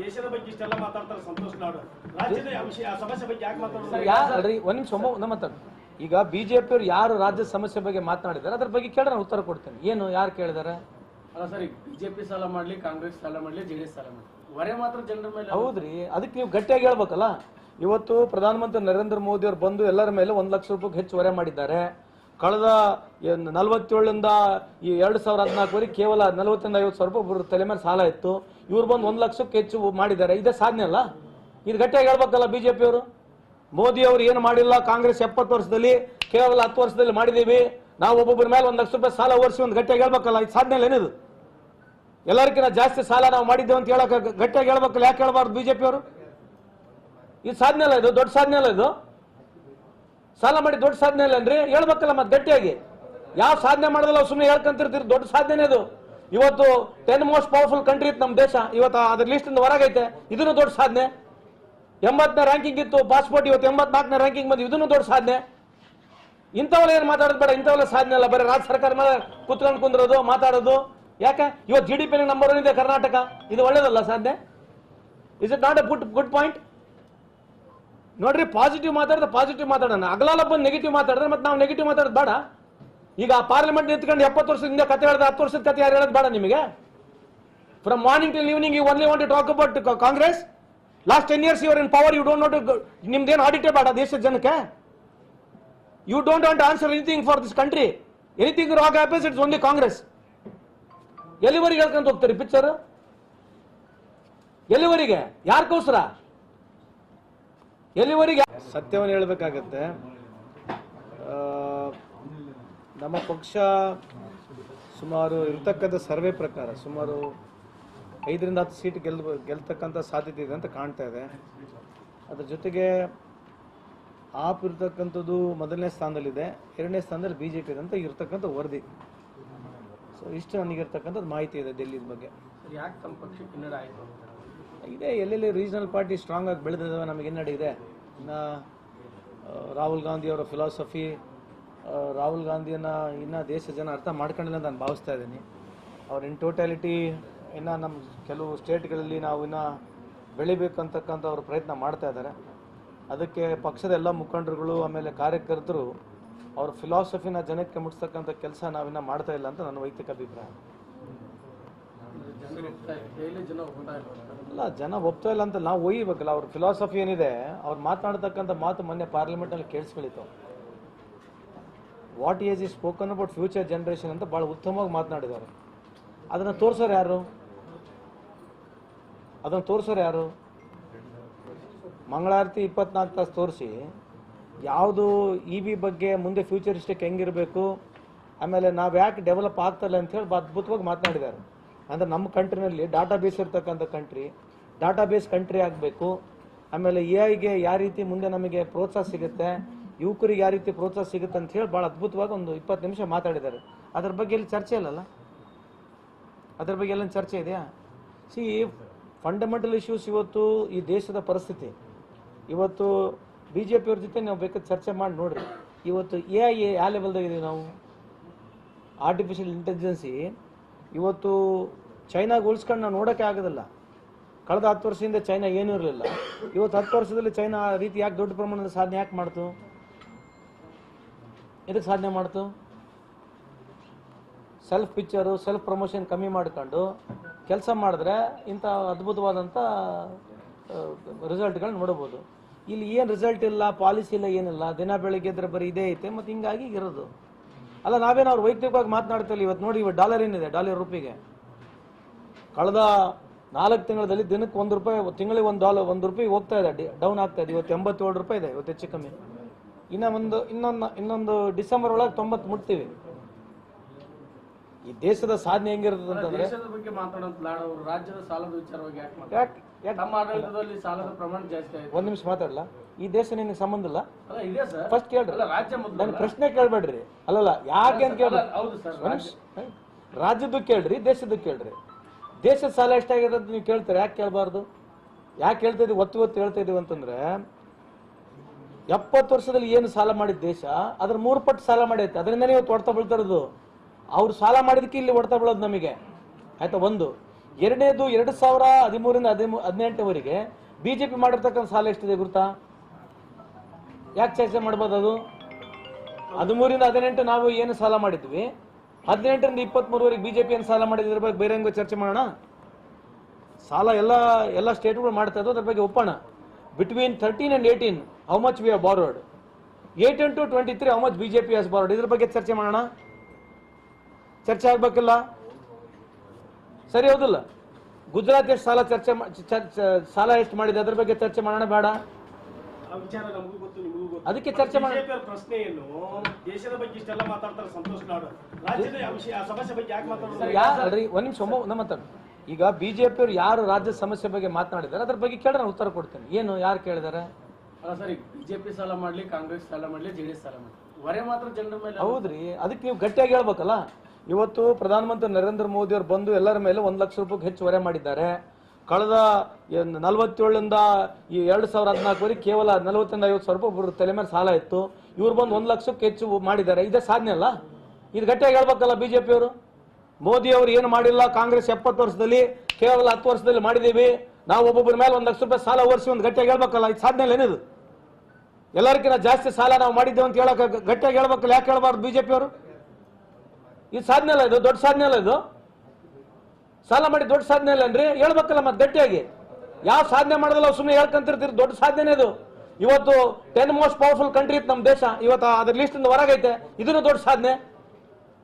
ದೇಶದ ಬಗ್ಗೆ ಇಷ್ಟೆಲ್ಲ ಮಾತಾಡ್ತಾರೆ ಸಂತೋಷ್ ನಾಡು. ರಾಜ್ಯದ ಆ ವಿಷಯ ಆ ಸಮಸ್ಯೆ ಬಗ್ಗೆ ಯಾಕೆ ಮಾತಾಡೋದು? ಯಾರು ಒಂದ್ ನಿಮಿಷ ಒಮ್ಮ ಒಂದ್ ಮಾತಾಡು. ಈಗ ಬಿಜೆಪಿ ಅವರು ಯಾರು ರಾಜ್ಯ ಸಮಸ್ಯೆ ಬಗ್ಗೆ ಮಾತನಾಡಿದ್ದಾರೆ ಅದ್ರ ಬಗ್ಗೆ ಕೇಳಿದ್ರೆ ನಾನು ಉತ್ತರ ಕೊಡ್ತೇನೆ. ಏನು ಯಾರು ಕೇಳಿದಾರೆ? ಅಲ್ಲ ಸರಿ ಬಿಜೆಪಿ ಸಾಲ ಮಾಡ್ಲಿ ಕಾಂಗ್ರೆಸ್ ಸಾಲ ಮಾಡ್ಲಿ ಜೆಡಿಎಸ್ ಸಾಲ ಮಾಡ್ಲಿ. ಹೊರೆ ಮಾತ್ರ ಜನರ ಮೇಲೆ ಹೌದ್ರಿ ಅದಕ್ಕೆ ನೀವು ಗಟ್ಟಿಯಾಗಿ ಹೇಳ್ಬೇಕಲ್ಲ? ಇವತ್ತು ಪ್ರಧಾನಮಂತ್ರಿ ನರೇಂದ್ರ ಮೋದಿ ಅವರು ಬಂದು ಎಲ್ಲರ ಮೇಲೆ ಒಂದ್ ಲಕ್ಷ ರೂಪಾಯಿ ಹೆಚ್ಚು ಹೊರೆ ಮಾಡಿದ್ದಾರೆ. ಕಳೆದ ನಲವತ್ತೇಳರಿಂದ ಈ ಎರಡು ಸಾವಿರ ಹದಿನಾಲ್ಕುವರೆಗೆ ಕೇವಲ ನಲವತ್ತರಿಂದ ಐವತ್ತು ಸಾವಿರ ರೂಪಾಯಿ ತಲೆ ಮೇಲೆ ಸಾಲ ಇತ್ತು. ಇವ್ರು ಬಂದು ಒಂದು ಲಕ್ಷಕ್ಕೆ ಹೆಚ್ಚು ಮಾಡಿದ್ದಾರೆ. ಇದೇ ಸಾಧನೆ ಅಲ್ಲ? ಇದು ಗಟ್ಟಿಯಾಗಿ ಹೇಳ್ಬೇಕಲ್ಲ ಬಿಜೆಪಿ ಅವರು ಮೋದಿ ಅವರು ಏನು ಮಾಡಿಲ್ಲ? ಕಾಂಗ್ರೆಸ್ ಎಪ್ಪತ್ತು ವರ್ಷದಲ್ಲಿ, ಕೇವಲ ಹತ್ತು ವರ್ಷದಲ್ಲಿ ಮಾಡಿದೀವಿ ನಾವು ಒಬ್ಬೊಬ್ಬರ ಮೇಲೆ ಒಂದು ಲಕ್ಷ ರೂಪಾಯಿ ಸಾಲ ಓರಿಸಿ ಒಂದು ಗಟ್ಟಿಯಾಗಿ ಹೇಳ್ಬೇಕಲ್ಲ? ಇದು ಸಾಧನೆ ಏನಿದು? ಎಲ್ಲರಿಗಿಂತ ಜಾಸ್ತಿ ಸಾಲ ನಾವು ಮಾಡಿದ್ದೇವೆ ಅಂತ ಹೇಳಕ್ ಗಟ್ಟಿಯಾಗಿ ಹೇಳ್ಬೇಕಲ್ಲ? ಯಾಕೆ ಹೇಳ್ಬಾರ್ದು ಬಿಜೆಪಿ ಅವರು ಇದು ಸಾಧನೆ ಅಲ್ಲ ಇದು? ದೊಡ್ಡ ಸಾಧನೆ ಅಲ್ಲ ಇದು? ಸಾಲ ಮಾಡಿ ದೊಡ್ಡ ಸಾಧನೆ ಇಲ್ಲ ಅಂದ್ರೆ ಹೇಳ್ಬೇಕಲ್ಲ ಮತ್ತೆ ಗಟ್ಟಿಯಾಗಿ. ಯಾವ ಸಾಧನೆ ಮಾಡೋದಲ್ಲ ಸುಮ್ಮನೆ ಹೇಳ್ಕೊಂತಿರ್ತೀರಿ, ದೊಡ್ಡ ಸಾಧನೆ ಅದು. ಇವತ್ತು ಟೆನ್ ಮೋಸ್ಟ್ ಪವರ್ಫುಲ್ ಕಂಟ್ರಿ ಇತ್ತು ನಮ್ಮ ದೇಶ, ಇವತ್ತು ಅದ್ರ ಲಿಸ್ಟ್ ಹೊರಗೈತೆ ಇದನ್ನು ದೊಡ್ಡ ಸಾಧನೆ. ಎಂಬತ್ತನೇ ರ್ಯಾಂಕಿಂಗ್ ಇತ್ತು ಪಾಸ್ಪೋರ್ಟ್ ಇವತ್ತು ಎಂಬತ್ನಾಲ್ಕನೇ ರ್ಯಾಂಕಿಂಗ್ ಬಂದು ಇದನ್ನು ದೊಡ್ಡ ಸಾಧನೆ. ಇಂಥವೆಲ್ಲ ಏನು ಮಾತಾಡೋದು ಬೇಡ, ಇಂಥವೆಲ್ಲ ಸಾಧನೆ ಅಲ್ಲ, ಬರೀ ರಾಜ್ಯ ಸರ್ಕಾರ ಮೇಲೆ ಕುತ್ಕೊಂಡು ಕುಂದ್ರೋದು, ಮಾತಾಡೋದು. ಯಾಕೆ? ಇವತ್ತು G D P number one ಇದೆ ಕರ್ನಾಟಕ, ಇದು ಒಳ್ಳೇದಲ್ಲ ಸಾಧನೆ? Is it not a good good point ನೋಡ್ರಿ ಪಾಸಿಟಿವ್ ಮಾತಾಡಿದ್ರೆ ಪಾಸಿಟಿವ್ ಮಾತಾಡೋಣ. ಅಗಲಾಲ ಬಂದು ನೆಗೆಟಿವ್ ಮಾತಾಡಿದ್ರೆ ಮತ್ತೆ ನಾವು ನೆಗೆಟಿವ್ ಮಾತಾಡೋದು ಬೇಡ. ಈಗ ಪಾರ್ಲಿಮೆಂಟ್ ನಿಂತ್ಕೊಂಡು ಎಪ್ಪತ್ತು ವರ್ಷದಿಂದ ಕತೆ ಹೇಳಿದ, ಹತ್ತು ವರ್ಷದ ಕತೆ ಯಾರು ಹೇಳೋದು ಬೇಡ ನಿಮಗೆ? From morning till evening you only want to talk about Congress last ten years you're in power you don't note ನಿಮ್ದೇನು ಆಡಿಟೇ ಬೇಡ ದೇಶದ ಜನಕ್ಕೆ? You don't want answer anything for this country anything wrong happens it's only Congress ಎಲ್ಲಿವರೆಗೆ ಹೇಳ್ಕೊಂತ ಹೋಗ್ತಾರೆ picture ಎಲ್ಲಿವರೆಗೆ? ಯಾರಿಗೋಸ್ಕರ ಎಲ್ಲಿವರೆಗೆ? ಸತ್ಯವನ್ನು ಹೇಳಬೇಕಾಗತ್ತೆ. ನಮ್ಮ ಪಕ್ಷ ಸುಮಾರು ಇರ್ತಕ್ಕಂಥ ಸರ್ವೆ ಪ್ರಕಾರ ಸುಮಾರು ಐದರಿಂದ ಹತ್ತು ಸೀಟ್ ಗೆಲ್ ಗೆಲ್ತಕ್ಕಂಥ ಸಾಧ್ಯತೆ ಇದೆ ಅಂತ ಕಾಣ್ತಾ ಇದೆ. ಅದ್ರ ಜೊತೆಗೆ ಆಪ್ ಇರ್ತಕ್ಕಂಥದ್ದು ಮೊದಲನೇ ಸ್ಥಾನದಲ್ಲಿದೆ ಎರಡನೇ ಸ್ಥಾನದಲ್ಲಿ ಬಿ ಜೆ ಪಿ ಇದೆ ಅಂತ ಇರ್ತಕ್ಕಂಥ ವರದಿ. ಸೊ ಇಷ್ಟು ನನಗಿರ್ತಕ್ಕಂಥದ್ದು ಮಾಹಿತಿ ಇದೆ ಡೆಲ್ಲಿದ ಬಗ್ಗೆ. ಯಾಕೆ ತಮ್ಮ ಪಕ್ಷಕ್ಕೆ ಹಿನ್ನಡೆ ಆಯ್ತು ಇದೆ, ಎಲ್ಲೆಲ್ಲಿ ರೀಜನಲ್ ಪಾರ್ಟಿ ಸ್ಟ್ರಾಂಗ್ ಆಗಿ ಬೆಳೆದಿದ್ದಾವೆ ನಮಗೆ ಹಿನ್ನಡೆ ಇದೆ. ಇನ್ನು ರಾಹುಲ್ ಗಾಂಧಿ ಅವರ ಫಿಲಾಸಫಿ ರಾಹುಲ್ ಗಾಂಧಿಯನ್ನು ಇನ್ನು ದೇಶ ಜನ ಅರ್ಥ ಮಾಡ್ಕೊಂಡಿಲ್ಲ ಅಂತ ನಾನು ಭಾವಿಸ್ತಾ ಇದ್ದೀನಿ. ಅವ್ರ ಇನ್ ಟೋಟ್ಯಾಲಿಟಿ ಇನ್ನು ನಮ್ಮ ಕೆಲವು ಸ್ಟೇಟ್ಗಳಲ್ಲಿ ನಾವು ಇನ್ನು ಬೆಳಿಬೇಕಂತಕ್ಕಂಥ ಅವರು ಪ್ರಯತ್ನ ಮಾಡ್ತಾ ಇದ್ದಾರೆ. ಅದಕ್ಕೆ ಪಕ್ಷದ ಎಲ್ಲ ಮುಖಂಡರುಗಳು, ಆಮೇಲೆ ಕಾರ್ಯಕರ್ತರು ಅವ್ರ ಫಿಲಾಸಫಿನ ಜನಕ್ಕೆ ಮುಟ್ಸ್ತಕ್ಕಂಥ ಕೆಲಸ ನಾವಿನ್ನ ಮಾಡ್ತಾ ಇಲ್ಲ ಅಂತ ನನ್ನ ವೈಯಕ್ತಿಕ ಅಭಿಪ್ರಾಯ. ಅಲ್ಲ, ಜನ ಒಪ್ತಾ ಇಲ್ಲ ಅಂತ ನಾವು ಒಯ್ಯಬೇಕಲ್ಲ, ಅವ್ರ ಫಿಲಾಸಫಿ ಏನಿದೆ, ಅವ್ರು ಮಾತನಾಡ್ತಕ್ಕಂಥ ಮಾತು ಮೊನ್ನೆ ಪಾರ್ಲಿಮೆಂಟಲ್ಲಿ ಕೇಳಿಸ್ಕೊಳಿತು. ವಾಟ್ ಈಸ್ ಈ ಸ್ಪೋಕನ್ ಅಬೌಟ್ ಫ್ಯೂಚರ್ ಜನ್ರೇಷನ್ ಅಂತ ಭಾಳ ಉತ್ತಮವಾಗಿ ಮಾತನಾಡಿದ್ದಾರೆ ಅದನ್ನು ತೋರ್ಸೋರು ಯಾರು? ಅದನ್ನು ತೋರಿಸೋರು ಯಾರು? ಮಂಗಳಾರತಿ ಇಪ್ಪತ್ನಾಲ್ಕು ತಾಸು ತೋರಿಸಿ, ಯಾವುದು ಇ ವಿ ಬಗ್ಗೆ ಮುಂದೆ ಫ್ಯೂಚರಿಸ್ಟಿಕ್ ಹೆಂಗಿರಬೇಕು, ಆಮೇಲೆ ನಾವು ಯಾಕೆ ಡೆವಲಪ್ ಆಗ್ತಲ್ಲ ಅಂತ ಹೇಳಿ ಅದ್ಭುತವಾಗಿ ಮಾತನಾಡಿದ್ದಾರೆ ಅಂದರೆ ನಮ್ಮ ಕಂಟ್ರಿನಲ್ಲಿ ಡಾಟಾ ಬೇಸ್ ಇರ್ತಕ್ಕಂಥ ಕಂಟ್ರಿ ಡಾಟಾ ಬೇಸ್ ಕಂಟ್ರಿ ಆಗಬೇಕು. ಆಮೇಲೆ ಎ ಐಗೆ ಯಾವ ರೀತಿ ಮುಂದೆ ನಮಗೆ ಪ್ರೋತ್ಸಾಹ ಸಿಗುತ್ತೆ, ಯುವಕರಿಗೆ ಯಾವ ರೀತಿ ಪ್ರೋತ್ಸಾಹ ಸಿಗುತ್ತೆ ಅಂತ ಹೇಳಿ ಭಾಳ ಅದ್ಭುತವಾಗಿ ಒಂದು ಇಪ್ಪತ್ತು ನಿಮಿಷ ಮಾತಾಡಿದ್ದಾರೆ. ಅದ್ರ ಬಗ್ಗೆ ಇಲ್ಲಿ ಚರ್ಚೆ ಇಲ್ಲಲ್ಲ ಅದ್ರ ಬಗ್ಗೆ ಎಲ್ಲ ಚರ್ಚೆ ಇದೆಯಾ? ಸಿ ಫಂಡಮೆಂಟಲ್ ಇಶ್ಯೂಸ್ ಇವತ್ತು ಈ ದೇಶದ ಪರಿಸ್ಥಿತಿ. ಇವತ್ತು ಬಿ ಜೆ ಪಿಯವ್ರ ಜೊತೆ ನಾವು ಬೇಕಾದ ಚರ್ಚೆ ಮಾಡಿ ನೋಡಿರಿ ಇವತ್ತು ಎ ಐ ಯಾವ ಇದೀವಿ ನಾವು? ಆರ್ಟಿಫಿಷಿಯಲ್ ಇಂಟೆಲಿಜೆನ್ಸಿ ಇವತ್ತು ಚೈನಾಗೆ ಉಳಿಸ್ಕೊಂಡು ನಾವು ನೋಡೋಕ್ಕೆ ಆಗೋದಿಲ್ಲ. ಕಳೆದ ಹತ್ತು ವರ್ಷದಿಂದ ಚೈನಾ ಏನೂ ಇರಲಿಲ್ಲ. ಇವತ್ತು ಹತ್ತು ವರ್ಷದಲ್ಲಿ ಚೈನಾ ಆ ರೀತಿ ಯಾಕೆ ದೊಡ್ಡ ಪ್ರಮಾಣದ ಸಾಧನೆ ಯಾಕೆ ಮಾಡ್ತು? ಎದಕ್ಕೆ ಸಾಧನೆ ಮಾಡ್ತು? ಸೆಲ್ಫ್ ಪಿಕ್ಚರು ಸೆಲ್ಫ್ ಪ್ರಮೋಷನ್ ಕಮ್ಮಿ ಮಾಡ್ಕೊಂಡು ಕೆಲಸ ಮಾಡಿದ್ರೆ ಇಂಥ ಅದ್ಭುತವಾದಂಥ ರಿಸಲ್ಟ್ಗಳನ್ನ ನೋಡ್ಬೋದು. ಇಲ್ಲಿ ಏನು ರಿಸಲ್ಟ್ ಇಲ್ಲ ಪಾಲಿಸಿ ಇಲ್ಲ, ಏನಿಲ್ಲ, ದಿನ ಬೆಳಿಗ್ಗೆ ಇದ್ರೆ ಬರೀ ಇದೇ ಐತೆ, ಮತ್ತು ಹಿಂಗಾಗಿ ಇರೋದು. ಅಲ್ಲ, ನಾವೇನು ಅವ್ರು ವೈಯಕ್ತಿಕವಾಗಿ ಮಾತನಾಡ್ತಿಲ್ಲ ಇವತ್ತು ನೋಡಿ, ಇವತ್ತು ಡಾಲರ್ ಏನಿದೆ ಡಾಲರ್ ರೂಪಿಗೆ. ಕಳೆದ ನಾಲ್ಕು ತಿಂಗಳಲ್ಲಿ ದಿನಕ್ಕೆ ಒಂದು ರೂಪಾಯಿ ತಿಂಗಳಿಗೆ ಒಂದು ಡಾಲರ್ ಒಂದು ರೂಪಾಯಿ ಹೋಗ್ತಾ ಇದೆ. ಡೌನ್ ಆಗ್ತಾ ಇದೆ. ಇವತ್ತು ಎಂಬತ್ತೇಳು ರೂಪಾಯಿ ಇದೆ. ಇವತ್ತು ಹೆಚ್ಚು ಕಮ್ಮಿ. ಇನ್ನ ಒಂದು ಇನ್ನೊಂದು ಇನ್ನೊಂದು ಡಿಸೆಂಬರ್ ಒಳಗೆ ತೊಂಬತ್ತು ಮುಟ್ತೀವಿ. ಈ ದೇಶದ ಸಾಧನೆ ಹೆಂಗಿರ್ತದೆ ಅಂತಂದ್ರೆ ಬಗ್ಗೆ ರಾಜ್ಯದ ಸಾಲದ ವಿಚಾರವಾಗಿ ಯಾಕೆ ಮಾತಾಡ್ತಾರೆ ಯಾಕೆ ಯಾಕೆ? ನಮ್ಮ ಆಡಳಿತದಲ್ಲಿ ಸಾಲದ ಪ್ರಮಾಣ ಜಾಸ್ತಿ ಆಯ್ತು. ಒಂದ್ ನಿಮಿಷ ಮಾತಾಡಲ್ಲ ಈ ದೇಶ ನಿನಗೆ ಸಂಬಂಧ ಇಲ್ಲ? ಅಲ್ಲ ಇದೆ ಸರ್ ಫಸ್ಟ್ ಕೇಳ್ರಿ. ನನ್ ರಾಜ್ಯ ಮೊದಲು ನನ್ನ ಪ್ರಶ್ನೆ ಕೇಳ್ಬೇಡ್ರಿ. ಅಲ್ಲಲ್ಲ ಯಾಕೆ ಅಂತ ಕೇಳ್ರಿ. ಹೌದು ಸರ್ ರಾಜ್ಯದ್ದು ಕೇಳ್ರಿ ದೇಶದ್ದು ಕೇಳ್ರಿ. ದೇಶದ ಸಾಲ ಎಷ್ಟಾಗಿದೆ ಅಂತ ನೀವು ಕೇಳ್ತಾರೆ? ಯಾಕೆ ಕೇಳಬಾರ್ದು? ಯಾಕೆ ಹೇಳ್ತಾ ಇದ್ದೀವಿ ಒತ್ತು ಒತ್ತು ಹೇಳ್ತಾ ಇದೀವಿ ಅಂತಂದ್ರೆ, ಎಪ್ಪತ್ತು ವರ್ಷದಲ್ಲಿ ಏನು ಸಾಲ ಮಾಡಿದ ದೇಶ, ಅದ್ರ ಮೂರು ಪಟ್ಟು ಸಾಲ ಮಾಡೈತೆ. ಅದರಿಂದ ಇವತ್ತು ಹೊಡ್ತಾ ಬೀಳ್ತಾ ಇರೋದು. ಅವ್ರು ಸಾಲ ಮಾಡಿದಕ್ಕೆ ಇಲ್ಲಿ ಹೊಡ್ತಾ ಬೀಳೋದು ನಮಗೆ. ಆಯ್ತಾ? ಒಂದು. ಎರಡನೇದು, ಎರಡು ಸಾವಿರ ಹದಿಮೂರಿಂದ ಹದಿಮೂ, ಹದಿನೆಂಟವರೆಗೆ ಬಿ ಜೆ ಪಿ ಮಾಡಿರ್ತಕ್ಕಂಥ ಸಾಲ ಎಷ್ಟಿದೆ ಗುರುತಾ? ಯಾಕೆ ಚರ್ಚೆ ಮಾಡ್ಬೋದು ಅದು? ಹದಿಮೂರಿಂದ ಹದಿನೆಂಟು ನಾವು ಏನು ಸಾಲ ಮಾಡಿದ್ವಿ? ಹದಿನೆಂಟರಿಂದ ಇಪ್ಪತ್ಮೂರವರೆಗೆ ಬಿಜೆಪಿ ಏನು ಸಾಲ ಮಾಡಿದ್ರ ಬಗ್ಗೆ ಬೇರೆ ಚರ್ಚೆ ಮಾಡೋಣ? ಸಾಲ ಎಲ್ಲ ಎಲ್ಲ ಸ್ಟೇಟ್ಗಳು ಮಾಡ್ತಾ ಇದ್ದು ಅದ್ರ ಬಗ್ಗೆ ಒಪ್ಪೋಣ. Between thirteen and eighteen how much we are borrowed eighteen to twenty three how much B J P has borrowed ಇದ್ರ ಬಗ್ಗೆ ಚರ್ಚೆ ಮಾಡೋಣ. ಚರ್ಚೆ ಆಗ್ಬೇಕಿಲ್ಲ? ಸರಿ, ಹೌದಿಲ್ಲ. ಗುಜರಾತ್ ಎಷ್ಟು ಸಾಲ ಚರ್ಚೆ ಸಾಲ ಎಷ್ಟು ಮಾಡಿದೆ? ಅದ್ರ ಬಗ್ಗೆ ಚರ್ಚೆ ಮಾಡೋಣ, ಬೇಡ. ಅದಕ್ಕೆ ಚರ್ಚೆ ಮಾಡಿ- ಬಿಜೆಪಿ ಪ್ರಶ್ನೆಯನ್ನು ದೇಶದ ಬಗ್ಗೆ ಇಷ್ಟೆಲ್ಲ ಮಾತಾಡ್ತಾರೆ ಸಂತೋಷ್ ಲಾಡು. ರಾಜ್ಯದ ಆ ವಿಷಯ ಆ ಸಮಸ್ಯೆ ಬಗ್ಗೆ ಯಾಕೆ ಮಾತಾಡ್ತಾರೆ ಯಾರು ಒಂದ್ ನಿಮಿಷ ನಮ್ಮ ಮಾತಾಡು. ಈಗ ಬಿಜೆಪಿ ಅವರು ಯಾರು ರಾಜ್ಯ ಸಮಸ್ಯೆ ಬಗ್ಗೆ ಮಾತನಾಡಿದ್ದಾರೆ ಅದ್ರ ಬಗ್ಗೆ ಕೇಳಿದ್ರೆ ನಾನು ಉತ್ತರ ಕೊಡ್ತೇನೆ. ಏನು ಯಾರು ಕೇಳಿದಾರೆ? ಅಲ್ಲ ಸರ್ ಬಿಜೆಪಿ ಸಾಲ ಮಾಡ್ಲಿ ಕಾಂಗ್ರೆಸ್ ಸಾಲ ಮಾಡ್ಲಿ ಜೆಡಿಎಸ್ ಸಾಲ ಮಾಡ್ಲಿ. ಹೊರೆ ಮಾತ್ರ ಜನರ ಮೇಲೆ ಹೌದ್ರಿ ಅದಕ್ಕೆ ನೀವು ಗಟ್ಟಿಯಾಗಿ ಹೇಳ್ಬೇಕಲ್ಲ? ಇವತ್ತು ಪ್ರಧಾನಮಂತ್ರಿ ನರೇಂದ್ರ ಮೋದಿ ಅವರು ಬಂದು ಎಲ್ಲರ ಮೇಲೆ ಒಂದ್ ಲಕ್ಷ ರೂಪಾಯಿ ಹೆಚ್ಚು ಹೊರೆ ಮಾಡಿದ್ದಾರೆ. ಕಳೆದ ನಲವತ್ತೇಳರಿಂದ ಈ ಎರಡು ಸಾವಿರ ಹದಿನಾಲ್ಕುವರೆಗೆ ಕೇವಲ ನಲವತ್ತರಿಂದ ಐವತ್ತು ಸಾವಿರ ರೂಪಾಯಿ ತಲೆ ಮೇಲೆ ಸಾಲ ಇತ್ತು. ಇವ್ರು ಬಂದು ಒಂದು ಲಕ್ಷಕ್ಕೆ ಹೆಚ್ಚು ಮಾಡಿದ್ದಾರೆ. ಇದೇ ಸಾಧನೆ ಅಲ್ಲ? ಇದು ಗಟ್ಟಿಯಾಗಿ ಹೇಳ್ಬೇಕಲ್ಲ ಬಿಜೆಪಿ ಅವರು ಮೋದಿ ಅವರು ಏನು ಮಾಡಿಲ್ಲ, ಕಾಂಗ್ರೆಸ್ ಎಪ್ಪತ್ತು ವರ್ಷದಲ್ಲಿ, ಕೇವಲ ಹತ್ತು ವರ್ಷದಲ್ಲಿ ಮಾಡಿದೀವಿ ನಾವು ಒಬ್ಬೊಬ್ಬರ ಮೇಲೆ ಒಂದು ಲಕ್ಷ ರೂಪಾಯಿ ಸಾಲ ಓರಿಸಿ ಒಂದು ಗಟ್ಟಿಯಾಗಿ ಹೇಳ್ಬೇಕಲ್ಲ? ಇದು ಸಾಧನೆ ಏನಿದು? ಎಲ್ಲರಿಗಿಂತ ಜಾಸ್ತಿ ಸಾಲ ನಾವು ಮಾಡಿದ್ದೇವೆ ಅಂತ ಹೇಳಕ್ಕೆ ಗಟ್ಟಿಯಾಗಿ ಹೇಳ್ಬೇಕಲ್ಲ? ಯಾಕೆ ಹೇಳ್ಬಾರ್ದು ಬಿಜೆಪಿ ಅವರು ಇದು ಸಾಧನೆ ಅಲ್ಲ ಇದು? ದೊಡ್ಡ ಸಾಧನೆ ಅಲ್ಲ ಇದು? ಸಾಲ ಮಾಡಿ ದೊಡ್ಡ ಸಾಧನೆ ಅಲ್ಲ ಅನ್ರಿ? ಹೇಳ್ಬೇಕಲ್ಲ ಮತ್ತೆ ಗಟ್ಟಿಯಾಗಿ. ಯಾವ ಸಾಧನೆ ಮಾಡೋದಲ್ಲ ಸುಮ್ಮನೆ ಹೇಳ್ಕೊಂತಿರ್ತೀರಿ? ದೊಡ್ಡ ಸಾಧನೆ ಅದು. ಇವತ್ತು ಟೆನ್ ಮೋಸ್ಟ್ ಪವರ್ಫುಲ್ ಕಂಟ್ರಿ ಇತ್ತು ನಮ್ಮ ದೇಶ. ಇವತ್ತು ಅದ್ರ ಲಿಸ್ಟ್ ಹೊರಗೈತೆ ಇದನ್ನು ದೊಡ್ಡ ಸಾಧನೆ.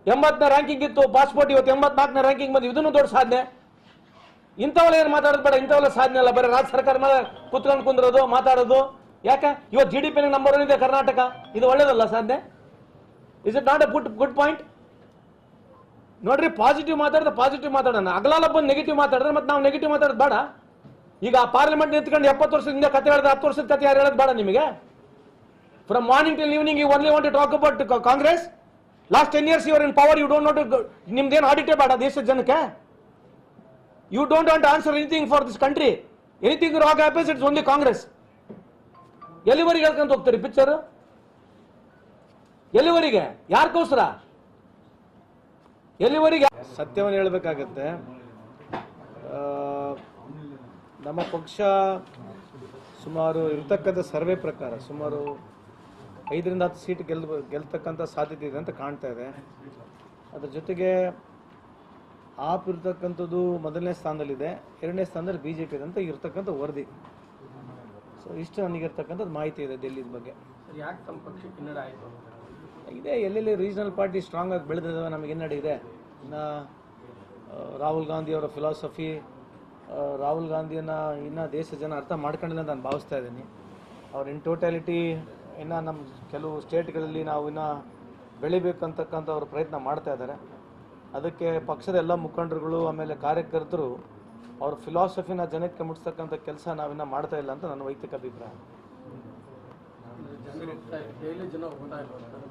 ಎಂಬತ್ತನೇ ರ್ಯಾಂಕಿಂಗ್ ಇತ್ತು ಪಾಸ್ಪೋರ್ಟ್ ಇವತ್ತು ಎಂಬತ್ನಾಲ್ಕನೇ ರ್ಯಾಂಕಿಂಗ್ ಬಂದು ಇದನ್ನು ದೊಡ್ಡ ಸಾಧನೆ. ಇಂಥವೆಲ್ಲ ಏನು ಮಾತಾಡೋದು ಬೇಡ, ಇಂಥವೆಲ್ಲ ಸಾಧನೆ ಅಲ್ಲ. ಬರೀ ರಾಜ್ಯ ಸರ್ಕಾರ ಮೇಲೆ ಕುತ್ಕೊಂಡು ಕುಂದ್ರೋದು, ಮಾತಾಡೋದು. ಯಾಕೆ? ಇವತ್ತು G D P number one ಇದೆ ಕರ್ನಾಟಕ. ಇದು ಒಳ್ಳೇದಲ್ಲ ಸಾಧನೆ? Is it not a good good point ನೋಡ್ರಿ ಪಾಸಿಟಿವ್ ಮಾತಾಡಿದ್ರೆ ಪಾಸಿಟಿವ್ ಮಾತಾಡೋಣ. ಅಗಲಾಲ ಬಂದು ನೆಗೆಟಿವ್ ಮಾತಾಡಿದ್ರೆ ಮತ್ತೆ ನಾವು ನೆಗೆಟಿವ್ ಮಾತಾಡೋದು ಬೇಡ. ಈಗ ಆ ಪಾರ್ಲಿಮೆಂಟ್ ನಿಂತ್ಕೊಂಡು ಎಪ್ಪತ್ತು ವರ್ಷದ ಹಿಂದೆ ಕತೆ ಹೇಳಿದ್ರೆ ಹತ್ತು ವರ್ಷದ ಕತೆ ಯಾರು ಹೇಳೋದು ಬೇಡ ನಿಮಗೆ? From morning till evening you only want to talk about Congress last ten years you're in power you don't note ನಿಮ್ದೇನು ಆಡಿಟೇ ಬೇಡ ದೇಶದ ಜನಕ್ಕೆ? You don't want answer anything for this country anything wrong happens it's only Congress ಎಲ್ಲಿವರೆಗೆ ಹೇಳ್ಕೊಂತ ಹೋಗ್ತೀರಿ picture ಎಲ್ಲಿವರೆಗೆ? ಯಾರ್ಕೋಸ್ಕರ ಎಲ್ಲಿವರೆಗೆ? ಸತ್ಯವನ್ನು ಹೇಳಬೇಕಾಗತ್ತೆ. ನಮ್ಮ ಪಕ್ಷ ಸುಮಾರು ಇರ್ತಕ್ಕಂಥ ಸರ್ವೆ ಪ್ರಕಾರ ಸುಮಾರು ಐದರಿಂದ ಹತ್ತು ಸೀಟ್ ಗೆಲ್ ಗೆಲ್ತಕ್ಕಂಥ ಸಾಧ್ಯತೆ ಇದೆ ಅಂತ ಕಾಣ್ತಾ ಇದೆ. ಅದ್ರ ಜೊತೆಗೆ ಆಪ್ ಇರ್ತಕ್ಕಂಥದ್ದು ಮೊದಲನೇ ಸ್ಥಾನದಲ್ಲಿದೆ ಎರಡನೇ ಸ್ಥಾನದಲ್ಲಿ ಬಿ ಜೆ ಪಿ ಇದೆ ಅಂತ ಇರ್ತಕ್ಕಂಥ ವರದಿ. ಸೊ ಇಷ್ಟು ನನಗಿರ್ತಕ್ಕಂಥದ್ದು ಮಾಹಿತಿ ಇದೆ ಡೆಲ್ಲಿದ ಬಗ್ಗೆ. ಯಾಕೆ ತಮ್ಮ ಪಕ್ಷಕ್ಕೆ ಕಿನ್ನಡ ಆಯ್ತು ಇದೆ, ಎಲ್ಲೆಲ್ಲಿ ರೀಜನಲ್ ಪಾರ್ಟಿ ಸ್ಟ್ರಾಂಗ್ ಆಗಿ ಬೆಳೆದಿದ್ದಾವೆ ನಮಗೆ ಹಿನ್ನಡೆ ಇದೆ. ಇನ್ನು ರಾಹುಲ್ ಗಾಂಧಿ ಅವರ ಫಿಲಾಸಫಿ ರಾಹುಲ್ ಗಾಂಧಿಯನ್ನು ಇನ್ನು ದೇಶ ಜನ ಅರ್ಥ ಮಾಡ್ಕೊಂಡಿಲ್ಲ ನಾನು ಭಾವಿಸ್ತಾ ಇದ್ದೀನಿ. ಅವ್ರ ಇನ್ ಟೋಟ್ಯಾಲಿಟಿ ಇನ್ನು ನಮ್ಮ ಕೆಲವು ಸ್ಟೇಟ್ಗಳಲ್ಲಿ ನಾವು ಇನ್ನು ಬೆಳಿಬೇಕಂತಕ್ಕಂಥ ಅವ್ರ ಪ್ರಯತ್ನ ಮಾಡ್ತಾ ಇದ್ದಾರೆ ಅದಕ್ಕೆ ಪಕ್ಷದ ಎಲ್ಲ ಮುಖಂಡರುಗಳು, ಆಮೇಲೆ ಕಾರ್ಯಕರ್ತರು ಅವ್ರ ಫಿಲಾಸಫಿನ ಜನಕ್ಕೆ ಮುಟ್ಟಿಸ್ತಕ್ಕಂಥ ಕೆಲಸ ನಾವಿನ್ನ ಮಾಡ್ತಾ ಇಲ್ಲ ಅಂತ ನನ್ನ ವೈಯಕ್ತಿಕ ಅಭಿಪ್ರಾಯ ಜನರು ಹೋಗ್ತಾ ಡೈಲಿ ಜನ ಹೋಗ್ತಾ ಇಲ್ಲ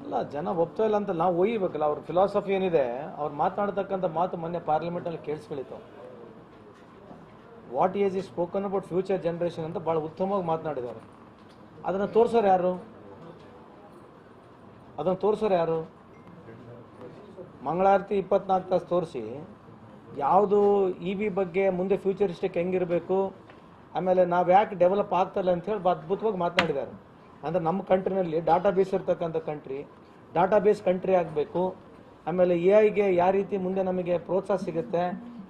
ಅಲ್ಲ ಜನ ಒಪ್ತಾ ಇಲ್ಲ ಅಂತ ನಾವು ಒಯ್ಯಬೇಕಲ್ಲ ಅವ್ರ ಫಿಲಾಸಫಿ ಏನಿದೆ ಅವ್ರು ಮಾತನಾಡ್ತಕ್ಕಂಥ ಮಾತು ಮೊನ್ನೆ ಪಾರ್ಲಿಮೆಂಟಲ್ಲಿ ಕೇಳಿಸ್ಕೊಳಿತು. ವಾಟ್ ಈಸ್ ಈ ಸ್ಪೋಕನ್ ಅಬೌಟ್ ಫ್ಯೂಚರ್ ಜನ್ರೇಷನ್ ಅಂತ ಭಾಳ ಉತ್ತಮವಾಗಿ ಮಾತನಾಡಿದ್ದಾರೆ ಅದನ್ನು ತೋರಿಸೋರು ಯಾರು? ಅದನ್ನು ತೋರಿಸೋರು ಯಾರು? ಮಂಗಳಾರತಿ ಇಪ್ಪತ್ನಾಲ್ಕು ತಾಸು ತೋರಿಸಿ ಯಾವುದು ಇ ವಿ ಬಗ್ಗೆ ಮುಂದೆ ಫ್ಯೂಚರಿಸ್ಟಿಕ್ ಹೆಂಗಿರಬೇಕು ಆಮೇಲೆ ನಾವು ಯಾಕೆ ಡೆವಲಪ್ ಆಗ್ತಲ್ಲ ಅಂತ ಹೇಳಿ ಅದ್ಭುತವಾಗಿ ಮಾತನಾಡಿದ್ದಾರೆ ಅಂದರೆ ನಮ್ಮ ಕಂಟ್ರಿನಲ್ಲಿ ಡಾಟಾ ಬೇಸ್ ಇರ್ತಕ್ಕಂಥ ಕಂಟ್ರಿ ಡಾಟಾ ಬೇಸ್ ಕಂಟ್ರಿ ಆಗಬೇಕು. ಆಮೇಲೆ ಎ ಐಗೆ ಯಾವ ರೀತಿ ಮುಂದೆ ನಮಗೆ ಪ್ರೋತ್ಸಾಹ ಸಿಗುತ್ತೆ,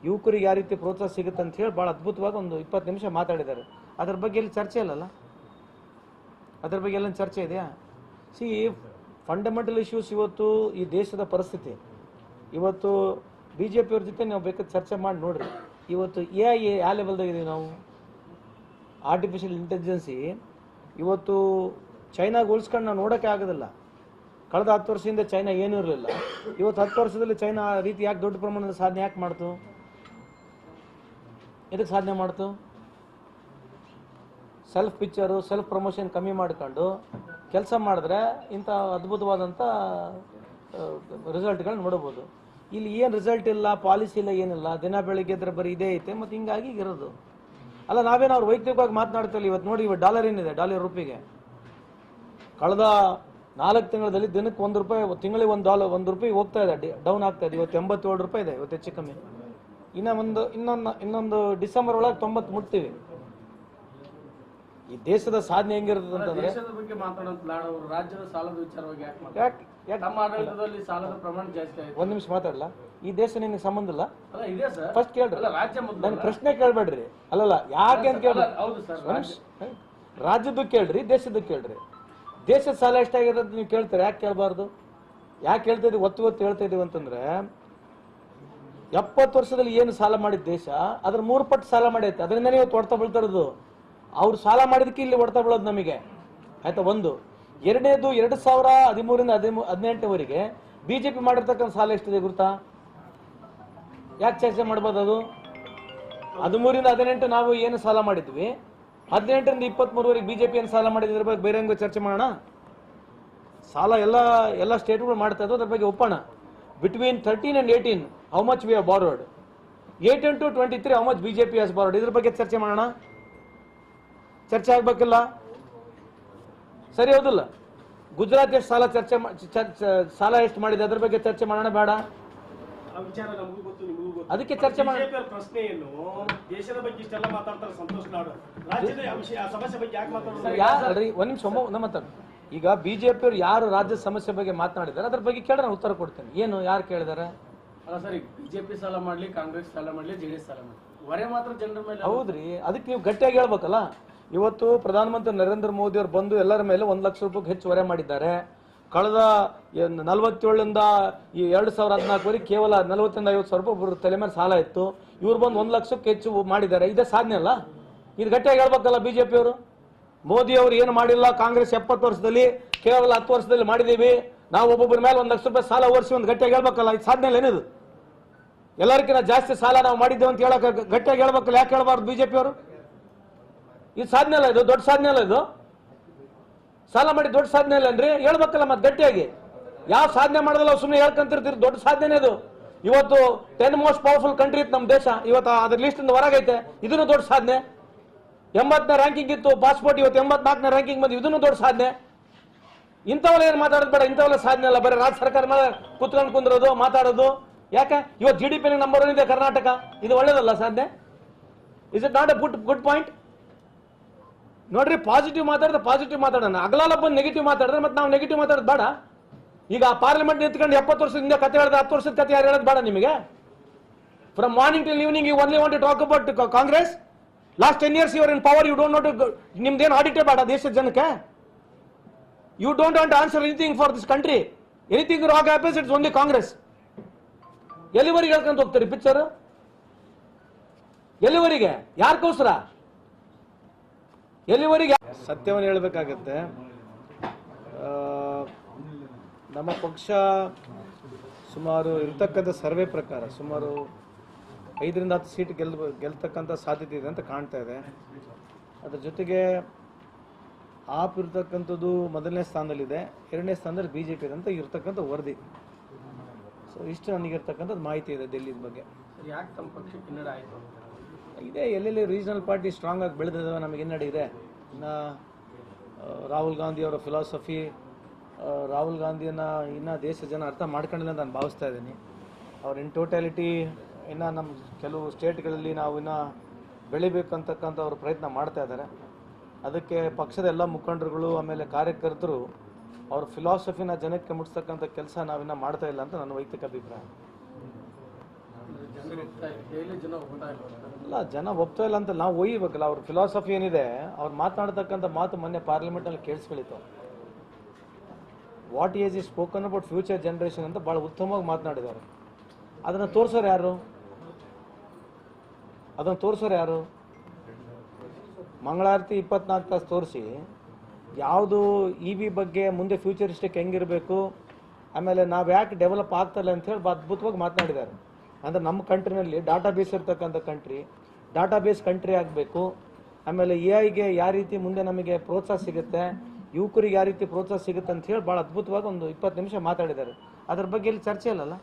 ಯುವಕರಿಗೆ ಯಾವ ರೀತಿ ಪ್ರೋತ್ಸಾಹ ಸಿಗುತ್ತೆ ಅಂತ ಹೇಳಿ ಭಾಳ ಅದ್ಭುತವಾಗಿ ಒಂದು ಇಪ್ಪತ್ತು ನಿಮಿಷ ಮಾತಾಡಿದ್ದಾರೆ. ಅದ್ರ ಬಗ್ಗೆ ಎಲ್ಲಿ ಚರ್ಚೆ ಇಲ್ಲಲ್ಲ? ಅದ್ರ ಬಗ್ಗೆ ಎಲ್ಲ ಚರ್ಚೆ ಇದೆಯಾ? ಸಿ ಫಂಡಮೆಂಟಲ್ ಇಶ್ಯೂಸ್ ಇವತ್ತು ಈ ದೇಶದ ಪರಿಸ್ಥಿತಿ. ಇವತ್ತು ಬಿ ಜೆ ಪಿಯವ್ರ ಜೊತೆ ನಾವು ಬೇಕಾದ್ರೆ ಚರ್ಚೆ ಮಾಡಿ ನೋಡ್ರಿ. ಇವತ್ತು ಎ ಐ ಯಾವ ಲೆವೆಲ್ದಾಗ ಇದೀವಿ ನಾವು? ಆರ್ಟಿಫಿಷಿಯಲ್ ಇಂಟೆಲಿಜೆನ್ಸಿ ಇವತ್ತು ಚೈನಾಗ ಉಳಿಸ್ಕೊಂಡು ನಾವು ನೋಡೋಕ್ಕೆ ಆಗೋದಿಲ್ಲ. ಕಳೆದ ಹತ್ತು ವರ್ಷದಿಂದ ಚೈನಾ ಏನೂ ಇರಲಿಲ್ಲ. ಇವತ್ತು ಹತ್ತು ವರ್ಷದಲ್ಲಿ ಚೈನಾ ಆ ರೀತಿ ಯಾಕೆ ದೊಡ್ಡ ಪ್ರಮಾಣದ ಸಾಧನೆ ಯಾಕೆ ಮಾಡ್ತು? ಎದಕ್ಕೆ ಸಾಧನೆ ಮಾಡ್ತು? ಸೆಲ್ಫ್ ಪಿಕ್ಚರು ಸೆಲ್ಫ್ ಪ್ರಮೋಷನ್ ಕಮ್ಮಿ ಮಾಡ್ಕೊಂಡು ಕೆಲಸ ಮಾಡಿದ್ರೆ ಇಂಥ ಅದ್ಭುತವಾದಂಥ ರಿಸಲ್ಟ್ಗಳನ್ನ ನೋಡ್ಬೋದು. ಇಲ್ಲಿ ಏನು ರಿಸಲ್ಟ್ ಇಲ್ಲ, ಪಾಲಿಸಿ ಇಲ್ಲ, ಏನಿಲ್ಲ, ದಿನ ಬೆಳಿಗ್ಗೆ ಇದ್ರೆ ಬರೀ ಇದೇ ಐತೆ ಮತ್ತು ಹಿಂಗಾಗಿ ಇರೋದು. ಅಲ್ಲ, ನಾವೇನು ಅವ್ರು ವೈಯಕ್ತಿಕವಾಗಿ ಮಾತನಾಡ್ತಿಲ್ಲ? ಇವತ್ತು ನೋಡಿ ಇವತ್ತು ಡಾಲರ್ ಏನಿದೆ? ಡಾಲರ್ ರೂಪಿಗೆ. ಕಳೆದ ನಾಲ್ಕು ತಿಂಗಳಲ್ಲಿ ದಿನಕ್ಕೆ ಒಂದು ರೂಪಾಯಿ, ತಿಂಗಳಿಗೆ ಒಂದು ಡಾಲರ್ ಒಂದು ರೂಪಾಯಿ ಹೋಗ್ತಾ ಇದೆ. ಡೌನ್ ಆಗ್ತಾ ಇದೆ. ಇವತ್ತು ಎಂಬತ್ತೇಳು ರೂಪಾಯಿ ಇದೆ. ಇವತ್ತು ಹೆಚ್ಚು ಕಮ್ಮಿ. ಇನ್ನೂ ಒಂದು, ಇನ್ನೊಂದು ಇನ್ನೊಂದು ಡಿಸೆಂಬರ್ ಒಳಗೆ ತೊಂಬತ್ತು ಮುಟ್ತೀವಿ. ಈ ದೇಶದ ಸಾಧನೆ ಹೆಂಗಿರ್ತದೆ ಅಂತಂದ್ರೆ ದೇಶದ ಬಗ್ಗೆ ಅವರು ರಾಜ್ಯದ ಸಾಲದ ವಿಚಾರವಾಗಿ ಯಾಕೆ ಮಾತಾಡ್ತಾರೆ? ಯಾಕೆ ಯಾಕೆ ತಮ್ಮ ಆಡಳಿತದಲ್ಲಿ ಸಾಲದ ಪ್ರಮಾಣ ಜಾಸ್ತಿ ಆಯ್ತು. ಒಂದ್ ನಿಮಿಷ ಮಾತಾಡಲ್ಲ ಈ ದೇಶ ನಿನಗೆ ಸಂಬಂಧ ಇಲ್ಲ? ಅಲ್ಲ ಇದೆ ಸರ್. ಫಸ್ಟ್ ಕೇಳ್ರಿ. ರಾಜ್ಯ ಮೊದಲು ನನ್ ಪ್ರಶ್ನೆ ಕೇಳ್ಬೇಡ್ರಿ. ಅಲ್ಲಲ್ಲ ಯಾಕೆ ಅಂತ ಕೇಳ್ರಿ ಅಲ್ಲ, ಹೌದು ಸರ್ ಒಂದ್ ನಿಮಿಷ. ರಾಜ್ಯದ್ದು ಕೇಳ್ರಿ ದೇಶದ್ದು ಕೇಳ್ರಿ. ದೇಶದ ಸಾಲ ಎಷ್ಟಾಗಿದೆ ಅಂತ ನೀವು ಕೇಳ್ತಾರೆ? ಯಾಕೆ ಕೇಳಬಾರ್ದು? ಯಾಕೆ ಹೇಳ್ತಾ ಇದೀವಿ? ಒತ್ತು ಒತ್ತು ಹೇಳ್ತಾ ಇದೀವಿ ಅಂತಂದ್ರೆ ಎಪ್ಪತ್ತು ವರ್ಷದಲ್ಲಿ ಏನು ಸಾಲ ಮಾಡಿದ ದೇಶ ಅದ್ರ ಮೂರು ಪಟ್ಟು ಸಾಲ ಮಾಡೈತೆ. ಅದರಿಂದನೇ ಇವತ್ತು ಹೊಡ್ತಾ ಬೀಳ್ತಾ ಇರೋದು. ಅವ್ರು ಸಾಲ ಮಾಡಿದಕ್ಕೆ ಇಲ್ಲಿ ಹೊಡ್ತಾ ಬೀಳೋದು ನಮಗೆ. ಆಯ್ತಾ, ಒಂದು. ಎರಡನೇದು, ಎರಡು ಸಾವಿರ ಹದಿಮೂರಿಂದ ಹದಿಮೂ ಹದಿನೆಂಟವರೆಗೆ ಪಿ ಮಾಡಿರ್ತಕ್ಕಂಥ ಸಾಲ ಎಷ್ಟಿದೆ ಗುರುತಾ? ಯಾಕೆ ಚರ್ಚೆ ಮಾಡ್ಬೋದು ಅದು? ಹದಿಮೂರಿಂದ ಹದಿನೆಂಟು ನಾವು ಏನು ಸಾಲ ಮಾಡಿದ್ವಿ? ಹದಿನೆಂಟರಿಂದ ಇಪ್ಪತ್ಮೂರವರೆಗೆ ಬಿಜೆಪಿ ಏನು ಸಾಲ ಮಾಡಿದ್ರ ಬಗ್ಗೆ ಬೇರೆ ಹೆಂಗೋ ಚರ್ಚೆ ಮಾಡೋಣ. ಸಾಲ ಎಲ್ಲ ಎಲ್ಲ ಸ್ಟೇಟ್ಗಳು ಮಾಡ್ತಾ ಇದ್ದು ಅದ್ರ ಬಗ್ಗೆ ಒಪ್ಪೋಣ. Between thirteen and eighteen how much we have borrowed eighteen to twenty three how much B J P has borrowed ಇದ್ರ ಬಗ್ಗೆ ಚರ್ಚೆ ಮಾಡೋಣ. ಚರ್ಚೆ ಆಗ್ಬೇಕಿಲ್ಲ? ಸರಿ ಹೌದಿಲ್ಲ. ಗುಜರಾತ್ ಎಷ್ಟು ಸಾಲ ಚರ್ಚೆ ಸಾಲ ಎಷ್ಟು ಮಾಡಿದೆ? ಅದ್ರ ಬಗ್ಗೆ ಚರ್ಚೆ ಮಾಡೋಣ ಬೇಡ. ಆ ವಿಚಾರ ನಮಗೂ ಗೊತ್ತು ನಿಮಗೂ ಗೊತ್ತು. ಅದಕ್ಕೆ ಚರ್ಚೆ ಮಾಡಿ ಪ್ರಶ್ನೆಯನ್ನು ದೇಶದ ಬಗ್ಗೆ ಇಷ್ಟೆಲ್ಲ ಮಾತಾಡ್ತಾರೆ ಸಂತೋಷ್ ನಾಡು. ರಾಜ್ಯದ ವಿಷಯ ಆ ಸಮಸ್ಯೆ ಬಗ್ಗೆ ಯಾಕೆ ಮಾತಾಡೋದು? ಯಾರು ಒಂದ್ ನಿಮಿಷ ಒಮ್ಮ ನಮ್ಮ ಈಗ ಬಿಜೆಪಿ ಅವರು ಯಾರು ರಾಜ್ಯದ ಸಮಸ್ಯೆ ಬಗ್ಗೆ ಮಾತನಾಡಿದ್ದಾರೆ? ಅದ್ರ ಬಗ್ಗೆ ಕೇಳ ನಾನು ಉತ್ತರ ಕೊಡ್ತೇನೆ. ಏನು ಯಾರು ಕೇಳಿದಾರೆ? ಅಲ್ಲ ಸರಿ ಬಿಜೆಪಿ ಸಾಲ ಮಾಡ್ಲಿ ಕಾಂಗ್ರೆಸ್ ಸಾಲ ಮಾಡ್ಲಿ ಜೆಡಿಎಸ್ ಸಾಲ ಮಾಡ್ಲಿ. ಹೊರೆ ಮಾತ್ರ ಜನರ ಮೇಲೆ ಹೌದ್ರಿ ಅದಕ್ಕೆ ನೀವು ಗಟ್ಟಿಯಾಗಿ ಹೇಳ್ಬೇಕಲ್ಲ? ಇವತ್ತು ಪ್ರಧಾನಮಂತ್ರಿ ನರೇಂದ್ರ ಮೋದಿ ಅವರು ಬಂದು ಎಲ್ಲರ ಮೇಲೆ ಒಂದು ಲಕ್ಷ ರೂಪಾಯಿ ಹೆಚ್ಚು ಹೊರೆ ಮಾಡಿದ್ದಾರೆ. ಕಳೆದ ನಲವತ್ತೇಳರಿಂದ ಈ ಎರಡು ಸಾವಿರ ಹದಿನಾಲ್ಕುವರೆಗೆ ಕೇವಲ ನಲವತ್ತರಿಂದ ಐವತ್ತು ಸಾವಿರ ರೂಪಾಯಿ ತಲೆ ಮೇಲೆ ಸಾಲ ಇತ್ತು. ಇವ್ರು ಬಂದು ಒಂದು ಲಕ್ಷಕ್ಕೆ ಹೆಚ್ಚು ಮಾಡಿದ್ದಾರೆ. ಇದೇ ಸಾಧನೆ ಅಲ್ಲ? ಇದು ಗಟ್ಟಿಯಾಗಿ ಹೇಳ್ಬೇಕಲ್ಲ ಬಿಜೆಪಿ ಅವರು? ಮೋದಿ ಅವರು ಏನು ಮಾಡಿಲ್ಲ? ಕಾಂಗ್ರೆಸ್ ಎಪ್ಪತ್ತು ವರ್ಷದಲ್ಲಿ, ಕೇವಲ ಹತ್ತು ವರ್ಷದಲ್ಲಿ ಮಾಡಿದ್ದೀವಿ. ನಾವು ಒಬ್ಬೊಬ್ಬರ ಮೇಲೆ ಒಂದು ಲಕ್ಷ ರೂಪಾಯಿ ಸಾಲ ಓಡಿಸಿ ಒಂದು ಗಟ್ಟಿಯಾಗಿ ಹೇಳ್ಬೇಕಲ್ಲ? ಇದು ಸಾಧನೆ ಏನಿದು ಎಲ್ಲರಿಗಿಂತ ಜಾಸ್ತಿ ಸಾಲ ನಾವು ಮಾಡಿದ್ದೇವೆ ಅಂತ ಹೇಳಕ್ಕೆ ಗಟ್ಟಿಯಾಗಿ ಹೇಳ್ಬೇಕಲ್ಲ? ಯಾಕೆ ಹೇಳ್ಬಾರ್ದು ಬಿಜೆಪಿ ಅವರು? ಇದು ಸಾಧನೆ ಅಲ್ಲ ಇದು? ದೊಡ್ಡ ಸಾಧನೆ ಅಲ್ಲ ಇದು? ಸಾಲ ಮಾಡಿ ದೊಡ್ಡ ಸಾಧನೆ ಅಲ್ಲನ್ರಿ ಹೇಳ್ಬೇಕಲ್ಲ ಮತ್ತೆ ಗಟ್ಟಿಯಾಗಿ. ಯಾವ ಸಾಧನೆ ಮಾಡೋದಲ್ಲ ಸುಮ್ಮನೆ ಹೇಳ್ಕೊಂತಿರ್ತೀರಿ? ದೊಡ್ಡ ಸಾಧನೆ ಅದು. ಇವತ್ತು ಟೆನ್ ಮೋಸ್ಟ್ ಪವರ್ಫುಲ್ ಕಂಟ್ರಿ ಇತ್ತು ನಮ್ಮ ದೇಶ. ಇವತ್ತು ಅದ್ರ ಲಿಸ್ಟ್ ಹೊರಗೈತೆ ಇದನ್ನು ದೊಡ್ಡ ಸಾಧನೆ. ಎಂಬತ್ತನೇ ರ್ಯಾಂಕಿಂಗ್ ಇತ್ತು ಪಾಸ್ಪೋರ್ಟ್ ಇವತ್ತು ಎಂಬತ್ನಾಲ್ಕನೇ ರ್ಯಾಂಕಿಂಗ್ ಬಂದು ಇದನ್ನು ದೊಡ್ಡ ಸಾಧನೆ. ಇಂಥವೆಲ್ಲ ಏನು ಮಾತಾಡೋದು ಬೇಡ. ಇಂಥವೆಲ್ಲ ಸಾಧನೆ ಅಲ್ಲ. ಬರೀ ರಾಜ್ಯ ಸರ್ಕಾರ ಮೇಲೆ ಕುತ್ಕೊಂಡು ಕುಂದ್ರೋದು, ಮಾತಾಡೋದು. ಯಾಕೆ? ಇವತ್ತು G D P number one ಇದೆ ಕರ್ನಾಟಕ. ಇದು ಒಳ್ಳೇದಲ್ಲ ಸಾಧನೆ? Is it not a good good point ನೋಡ್ರಿ ಪಾಸಿಟಿವ್ ಮಾತಾಡಿದ್ರೆ ಪಾಸಿಟಿವ್ ಮಾತಾಡೋಣ. ಅಗಲಾಲ ಬಂದು ನೆಗೆಟಿವ್ ಮಾತಾಡಿದ್ರೆ ಮತ್ತೆ ನಾವು ನೆಗೆಟಿವ್ ಮಾತಾಡೋದು ಬೇಡ. ಈಗ ಪಾರ್ಲಿಮೆಂಟ್ ನಿಂತ್ಕೊಂಡು ಎಪ್ಪತ್ತು ವರ್ಷದಿಂದ ಕತೆ ಹೇಳಿದ್ರೆ ಹತ್ತು ವರ್ಷದ ಕತೆ ಯಾರು ಹೇಳೋದು ಬೇಡ ನಿಮಗೆ? From morning till evening you only want to talk about Congress last ten years you're in power you don't note ನಿಮ್ದೇನು ಆಡಿಟೇ ಬೇಡ ದೇಶದ ಜನಕ್ಕೆ? You don't want answer anything for this country anything wrong happens it's only Congress ಎಲ್ಲಿವರೆಗೆ ಹೇಳ್ಕೊಂತ ಹೋಗ್ತಾರೆ picture ಎಲ್ಲಿವರೆಗೆ? ಯಾರಿಗೋಸ್ಕರ? ಎಲ್ಲಿವರೆಗೆ? ಸತ್ಯವನ್ನು ಹೇಳಬೇಕಾಗತ್ತೆ. ನಮ್ಮ ಪಕ್ಷ ಸುಮಾರು ಇರ್ತಕ್ಕಂಥ ಸರ್ವೆ ಪ್ರಕಾರ ಸುಮಾರು ಐದರಿಂದ ಹತ್ತು ಸೀಟ್ ಗೆಲ್ ಗೆಲ್ತಕ್ಕಂಥ ಸಾಧ್ಯತೆ ಇದೆ ಅಂತ ಕಾಣ್ತಾ ಇದೆ. ಅದ್ರ ಜೊತೆಗೆ ಆಪ್ ಇರ್ತಕ್ಕಂಥದ್ದು ಮೊದಲನೇ ಸ್ಥಾನದಲ್ಲಿದೆ ಎರಡನೇ ಸ್ಥಾನದಲ್ಲಿ ಬಿ ಜೆ ಪಿ ಇದೆ ಅಂತ ಇರ್ತಕ್ಕಂಥ ವರದಿ. ಸೊ ಇಷ್ಟು ನನಗಿರ್ತಕ್ಕಂಥದ್ದು ಮಾಹಿತಿ ಇದೆ ಡೆಲ್ಲಿದ ಬಗ್ಗೆ. ಯಾಕೆ ತಮ್ಮ ಪಕ್ಷಕ್ಕೆ ಆಯ್ತು ಇದೆ, ಎಲ್ಲೆಲ್ಲಿ ರೀಜನಲ್ ಪಾರ್ಟಿ ಸ್ಟ್ರಾಂಗ್ ಆಗಿ ಬೆಳೆದಿದ್ದಾವೆ ನಮಗೆ ಹಿನ್ನಡೆ ಇನ್ನು ರಾಹುಲ್ ಗಾಂಧಿ ಅವರ ಫಿಲಾಸಫಿ ರಾಹುಲ್ ಗಾಂಧಿಯನ್ನು ಇನ್ನೂ ದೇಶ ಜನ ಅರ್ಥ ಮಾಡ್ಕೊಂಡಿಲ್ಲ ನಾನು ಭಾವಿಸ್ತಾ ಇದ್ದೀನಿ. ಅವ್ರ ಇನ್ ಟೋಟ್ಯಾಲಿಟಿ ಇನ್ನು ನಮ್ಮ ಕೆಲವು ಸ್ಟೇಟ್ಗಳಲ್ಲಿ ನಾವು ಇನ್ನು ಬೆಳಿಬೇಕಂತಕ್ಕಂಥ ಅವರು ಪ್ರಯತ್ನ ಮಾಡ್ತಾ ಇದ್ದಾರೆ. ಅದಕ್ಕೆ ಪಕ್ಷದ ಎಲ್ಲ ಮುಖಂಡರುಗಳು, ಆಮೇಲೆ ಕಾರ್ಯಕರ್ತರು ಅವ್ರ ಫಿಲಾಸಫಿನ ಜನಕ್ಕೆ ಮುಟ್ಸ್ತಕ್ಕಂಥ ಕೆಲಸ ನಾವಿನ್ನ ಮಾಡ್ತಾ ಇಲ್ಲ ಅಂತ ನನ್ನ ವೈಯಕ್ತಿಕ ಅಭಿಪ್ರಾಯ. ಇಲ್ಲ ಜನ ಒಪ್ತಾ ಇಲ್ಲ ಅಂತ ನಾವು ಒಯ್ಯಬೇಕಲ್ಲ, ಅವ್ರ ಫಿಲಾಸಫಿ ಏನಿದೆ, ಅವ್ರು ಮಾತನಾಡ್ತಕ್ಕಂಥ ಮಾತು ಮೊನ್ನೆ ಪಾರ್ಲಿಮೆಂಟಲ್ಲಿ ಕೇಳಿಸ್ಕೊಳಿತು. What is is spoken about future generation ಅಂತ ಭಾಳ ಉತ್ತಮವಾಗಿ ಮಾತನಾಡಿದ್ದಾರೆ ಅದನ್ನು ತೋರಿಸೋರು ಯಾರು? ಅದನ್ನು ತೋರಿಸೋರು ಯಾರು? ಮಂಗಳಾರತಿ ಇಪ್ಪತ್ನಾಲ್ಕು ತಾಸು ತೋರಿಸಿ, ಯಾವುದು ಇ ವಿ ಬಗ್ಗೆ ಮುಂದೆ ಫ್ಯೂಚರಿಸ್ಟಿಕ್ ಹೆಂಗಿರಬೇಕು, ಆಮೇಲೆ ನಾವು ಯಾಕೆ ಡೆವಲಪ್ ಆಗ್ತಲ್ಲ ಅಂತ ಹೇಳಿ ಅದ್ಭುತವಾಗಿ ಮಾತನಾಡಿದ್ದಾರೆ. ಅಂದರೆ ನಮ್ಮ ಕಂಟ್ರಿನಲ್ಲಿ ಡಾಟಾ ಬೇಸ್ ಇರ್ತಕ್ಕಂಥ ಕಂಟ್ರಿ ಡಾಟಾ ಬೇಸ್ ಕಂಟ್ರಿ ಆಗಬೇಕು. ಆಮೇಲೆ ಎ ಐಗೆ ಯಾವ ರೀತಿ ಮುಂದೆ ನಮಗೆ ಪ್ರೋತ್ಸಾಹ ಸಿಗುತ್ತೆ, ಯುವಕರಿಗೆ ಯಾವ ರೀತಿ ಪ್ರೋತ್ಸಾಹ ಸಿಗುತ್ತೆ ಅಂತ ಹೇಳಿ ಭಾಳ ಅದ್ಭುತವಾಗಿ ಒಂದು ಇಪ್ಪತ್ತು ನಿಮಿಷ ಮಾತಾಡಿದ್ದಾರೆ. ಅದ್ರ ಬಗ್ಗೆ ಇಲ್ಲಿ ಚರ್ಚೆ ಇಲ್ಲಲ್ಲ?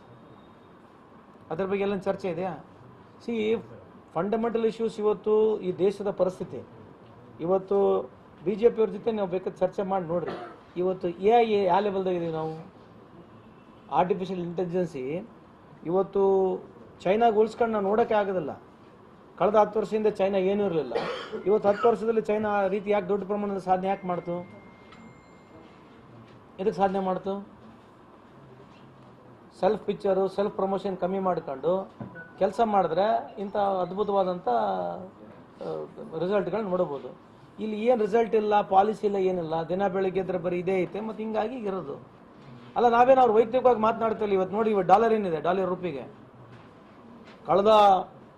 ಅದ್ರ ಬಗ್ಗೆ ಎಲ್ಲ ಚರ್ಚೆ ಇದೆಯಾ? ಸಿ ಫಂಡಮೆಂಟಲ್ ಇಶ್ಯೂಸ್ ಇವತ್ತು ಈ ದೇಶದ ಪರಿಸ್ಥಿತಿ. ಇವತ್ತು ಬಿ ಜೆ ಪಿಯವ್ರ ಜೊತೆ ನಾವು ಬೇಕಾದ್ರೆ ಚರ್ಚೆ ಮಾಡಿ ನೋಡ್ರಿ. ಇವತ್ತು ಎ ಐ ಯಾವ ಲೆವೆಲ್ದಾಗ ಇದೀವಿ ನಾವು? ಆರ್ಟಿಫಿಷಿಯಲ್ ಇಂಟೆಲಿಜೆನ್ಸಿ ಇವತ್ತು ಚೈನಾಗ ಉಳಿಸ್ಕೊಂಡು ನಾವು ನೋಡೋಕ್ಕೆ ಆಗೋದಿಲ್ಲ. ಕಳೆದ ಹತ್ತು ವರ್ಷದಿಂದ ಚೈನಾ ಏನೂ ಇರಲಿಲ್ಲ. ಇವತ್ತು ಹತ್ತು ವರ್ಷದಲ್ಲಿ ಚೈನಾ ಆ ರೀತಿ ಯಾಕೆ ದೊಡ್ಡ ಪ್ರಮಾಣದ ಸಾಧನೆ ಯಾಕೆ ಮಾಡ್ತು? ಇದಕ್ಕೆ ಸಾಧನೆ ಮಾಡ್ತು? ಸೆಲ್ಫ್ ಪಿಕ್ಚರು ಸೆಲ್ಫ್ ಪ್ರಮೋಷನ್ ಕಮ್ಮಿ ಮಾಡ್ಕೊಂಡು ಕೆಲಸ ಮಾಡಿದ್ರೆ ಇಂಥ ಅದ್ಭುತವಾದಂಥ ರಿಸಲ್ಟ್ಗಳನ್ನ ನೋಡ್ಬೋದು ಇಲ್ಲಿ ಏನು ರಿಸಲ್ಟ್ ಇಲ್ಲ ಪಾಲಿಸಿ ಇಲ್ಲ, ಏನಿಲ್ಲ, ದಿನ ಬೆಳಗ್ಗೆ ಇದ್ರೆ ಬರೀ ಇದೇ ಐತೆ, ಮತ್ತು ಹಿಂಗಾಗಿ ಇರೋದು. ಅಲ್ಲ ನಾವೇನು ಅವ್ರು ವೈಯಕ್ತಿಕವಾಗಿ ಮಾತನಾಡ್ತಿಲ್ಲ ಇವತ್ತು ನೋಡಿ ಇವತ್ತು ಡಾಲರ್ ಏನಿದೆ ಡಾಲರ್ ರೂಪಿಗೆ. ಕಳೆದ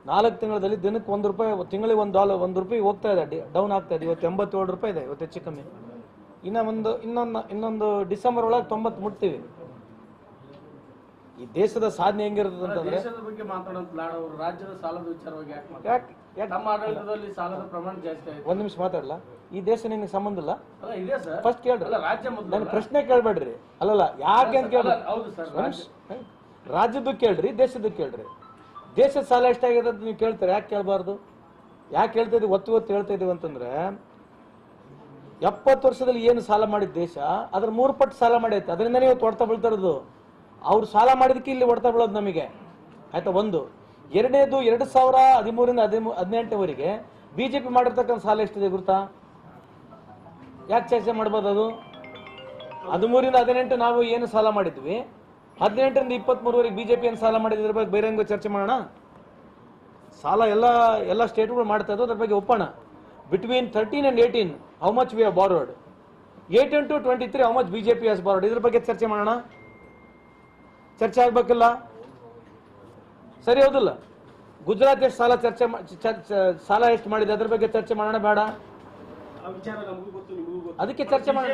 ನಾಲ್ಕು ತಿಂಗಳಲ್ಲಿ ದಿನಕ್ಕೆ ಒಂದು ರೂಪಾಯಿ ತಿಂಗಳಿಗೆ ಒಂದು ಡಾಲರ್ ಒಂದು ರೂಪಾಯಿ ಹೋಗ್ತಾ ಇದೆ ಡೌನ್ ಆಗ್ತಾ ಇದೆ. ಇವತ್ತು ಎಂಬತ್ತೇಳು ರೂಪಾಯಿ ಇದೆ ಇವತ್ತು ಹೆಚ್ಚು ಕಮ್ಮಿ. ಇನ್ನ ಒಂದು ಇನ್ನೊಂದು ಇನ್ನೊಂದು ಡಿಸೆಂಬರ್ ಒಳಗೆ ತೊಂಬತ್ತು ಮುಟ್ತೀವಿ. ಈ ದೇಶದ ಸಾಧನೆ ಹೆಂಗಿರ್ತದೆ ಅಂತಂದ್ರೆ ರಾಜ್ಯದ ಸಾಲದ ವಿಚಾರವಾಗಿ ಯಾಕೆ? ಆಡಳಿತದಲ್ಲಿ ಸಾಲದ ಪ್ರಮಾಣ ಜಾಸ್ತಿ ಆಯ್ತು. ಒಂದ್ ನಿಮಿಷ ಮಾತಾಡಲ್ಲ ಈ ದೇಶ ನಿನಗೆ ಸಂಬಂಧ ಇಲ್ಲ? ಅಲ್ಲ ಇದೆ ಸರ್. ಫಸ್ಟ್ ಕೇಳ್ರಿ. ಅಲ್ಲ ರಾಜ್ಯ ಮೊದಲು ನನ್ನ ಪ್ರಶ್ನೆ ಕೇಳ್ಬೇಡ್ರಿ. ಅಲ್ಲಲ್ಲ ಯಾಕೆ ಅಂತ ಕೇಳ್ರಿ. ಹೌದು ಸರ್ ರಾಜ್ಯದ್ದು ಕೇಳ್ರಿ ದೇಶದ್ದು ಕೇಳ್ರಿ. ದೇಶದ ಸಾಲ ಎಷ್ಟಾಗಿದೆ ಅಂತ ನೀವು ಕೇಳ್ತಾರೆ? ಯಾಕೆ ಕೇಳಬಾರ್ದು? ಯಾಕೆ ಹೇಳ್ತಾ ಇದೀವಿ? ಒತ್ತು ಒತ್ತು ಹೇಳ್ತಾ ಇದೀವಿ ಅಂತಂದ್ರೆ ಎಪ್ಪತ್ತು ವರ್ಷದಲ್ಲಿ ಏನು ಸಾಲ ಮಾಡಿದ ದೇಶ ಅದ್ರ ಮೂರು ಪಟ್ಟು ಸಾಲ ಮಾಡೈತೆ. ಅದರಿಂದನೇ ಇವತ್ತು ಹೊಡ್ತಾ ಬೀಳ್ತಾ ಇರೋದು. ಅವ್ರು ಸಾಲ ಮಾಡಿದಕ್ಕೆ ಇಲ್ಲಿ ಹೊಡ್ತಾ ಬೀಳೋದು ನಮಗೆ. ಆಯ್ತಾ ಒಂದು. ಎರಡನೇದು ಎರಡು ಸಾವಿರ ಹದಿಮೂರಿಂದ ಹದಿಮೂ ಹದಿನೆಂಟವರೆಗೆ ಪಿ ಮಾಡಿರ್ತಕ್ಕಂಥ ಸಾಲ ಎಷ್ಟಿದೆ ಗುರುತಾ? ಯಾಕೆ ಚರ್ಚೆ ಮಾಡ್ಬೋದು ಅದು? ಹದಿಮೂರಿಂದ ಹದಿನೆಂಟು ನಾವು ಏನು ಸಾಲ ಮಾಡಿದ್ವಿ? ಹದಿನೆಂಟರಿಂದ ಇಪ್ಪತ್ತ್ಮೂರವರೆಗೆ ಬಿ ಜೆ ಪಿ ಏನು ಸಾಲ ಮಾಡಿದ್ರ ಬಗ್ಗೆ ಬಹಿರಂಗ ಚರ್ಚೆ ಮಾಡೋಣ. ಸಾಲ ಎಲ್ಲ ಎಲ್ಲ ಸ್ಟೇಟ್ಗಳು ಮಾಡ್ತಾ ಇದ್ದು ಅದ್ರ ಬಗ್ಗೆ ಒಪ್ಪೋಣ. Between thirteen and eighteen how much we have borrowed eighteen to twenty three how much B J P has borrowed ಇದ್ರ ಬಗ್ಗೆ ಚರ್ಚೆ ಮಾಡೋಣ. ಚರ್ಚೆ ಆಗ್ಬೇಕಿಲ್ಲ? ಸರಿ ಹೌದಿಲ್ಲ? ಗುಜರಾತ್ ಎಷ್ಟು ಸಾಲ ಚರ್ಚೆ ಸಾಲ ಎಷ್ಟು ಮಾಡಿದೆ? ಅದ್ರ ಬಗ್ಗೆ ಚರ್ಚೆ ಮಾಡೋಣ ಬೇಡ. ಆ ವಿಚಾರ ಗೊತ್ತು ನಿಮಗೂ ಗೊತ್ತು. ಅದಕ್ಕೆ ಚರ್ಚೆ ಮಾಡಿ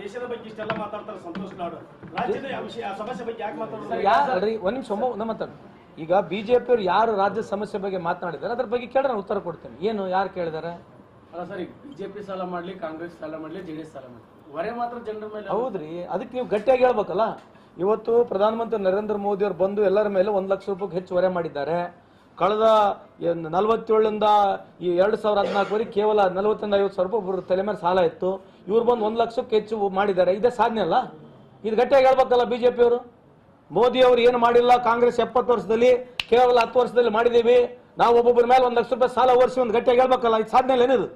ದೇಶದ ಬಗ್ಗೆ ಇಷ್ಟೆಲ್ಲ ಮಾತಾಡ್ತಾರೆ ಸಂತೋಷ್ ರಾಜ್ಯದ ಸಮಸ್ಯೆ ಬಗ್ಗೆ ಯಾಕೆ ಒಂದ್ ನಿಮಿಷ ನಮ್ಮ ಈಗ ಬಿಜೆಪಿ ಅವರು ಯಾರು ರಾಜ್ಯ ಸಮಸ್ಯೆ ಬಗ್ಗೆ ಮಾತನಾಡಿದ್ದಾರೆ? ಅದ್ರ ಬಗ್ಗೆ ಕೇಳ ನಾನು ಉತ್ತರ ಕೊಡ್ತೇನೆ. ಏನು ಯಾರು ಕೇಳಿದಾರೆ? ಅಲ್ಲ ಸರಿ ಬಿಜೆಪಿ ಸಾಲ ಮಾಡ್ಲಿ ಕಾಂಗ್ರೆಸ್ ಸಾಲ ಮಾಡ್ಲಿ ಜೆಡಿಎಸ್ ಸಾಲ ಮಾಡ್ಲಿ. ಹೊರೆ ಮಾತ್ರ ಜನರ ಮೇಲೆ ಹೌದ್ರಿ ಅದಕ್ಕೆ ನೀವು ಗಟ್ಟಿಯಾಗಿ ಹೇಳ್ಬೇಕಲ್ಲ? ಇವತ್ತು ಪ್ರಧಾನಮಂತ್ರಿ ನರೇಂದ್ರ ಮೋದಿ ಅವರು ಬಂದು ಎಲ್ಲರ ಮೇಲೆ ಒಂದು ಲಕ್ಷ ರೂಪಾಯಿ ಹೆಚ್ಚು ಹೊರೆ ಮಾಡಿದ್ದಾರೆ. ಕಳೆದ ನಲವತ್ತೇಳರಿಂದ ಈ ಎರಡು ಸಾವಿರ ಹದಿನಾಲ್ಕುವರೆಗೆ ಕೇವಲ ನಲವತ್ತರಿಂದ ಐವತ್ತು ಸಾವಿರ ರೂಪಾಯಿ ತಲೆ ಮೇಲೆ ಸಾಲ ಇತ್ತು. ಇವ್ರು ಬಂದು ಒಂದು ಲಕ್ಷಕ್ಕೆ ಹೆಚ್ಚು ಮಾಡಿದ್ದಾರೆ. ಇದೇ ಸಾಧನೆ ಅಲ್ಲ? ಇದು ಗಟ್ಟಿಯಾಗಿ ಹೇಳ್ಬೇಕಲ್ಲ ಬಿಜೆಪಿ ಅವರು? ಮೋದಿ ಅವರು ಏನು ಮಾಡಿಲ್ಲ, ಕಾಂಗ್ರೆಸ್ ಎಪ್ಪತ್ತು ವರ್ಷದಲ್ಲಿ, ಕೇವಲ ಹತ್ತು ವರ್ಷದಲ್ಲಿ ಮಾಡಿದ್ದೀವಿ. ನಾವು ಒಬ್ಬೊಬ್ಬರ ಮೇಲೆ ಒಂದು ಲಕ್ಷ ರೂಪಾಯಿ ಸಾಲ ಓಡಿಸಿ ಒಂದು ಗಟ್ಟಿಯಾಗಿ ಹೇಳ್ಬೇಕಲ್ಲ? ಇದು ಸಾಧನೆ ಏನಿದು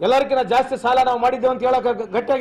ಎಲ್ಲರಿಗಿಂತ ಜಾಸ್ತಿ ಸಾಲ ನಾವು ಮಾಡಿದ್ದೇವೆ ಅಂತ ಹೇಳಕ್ಕೆ ಗಟ್ಟಿಯಾಗಿ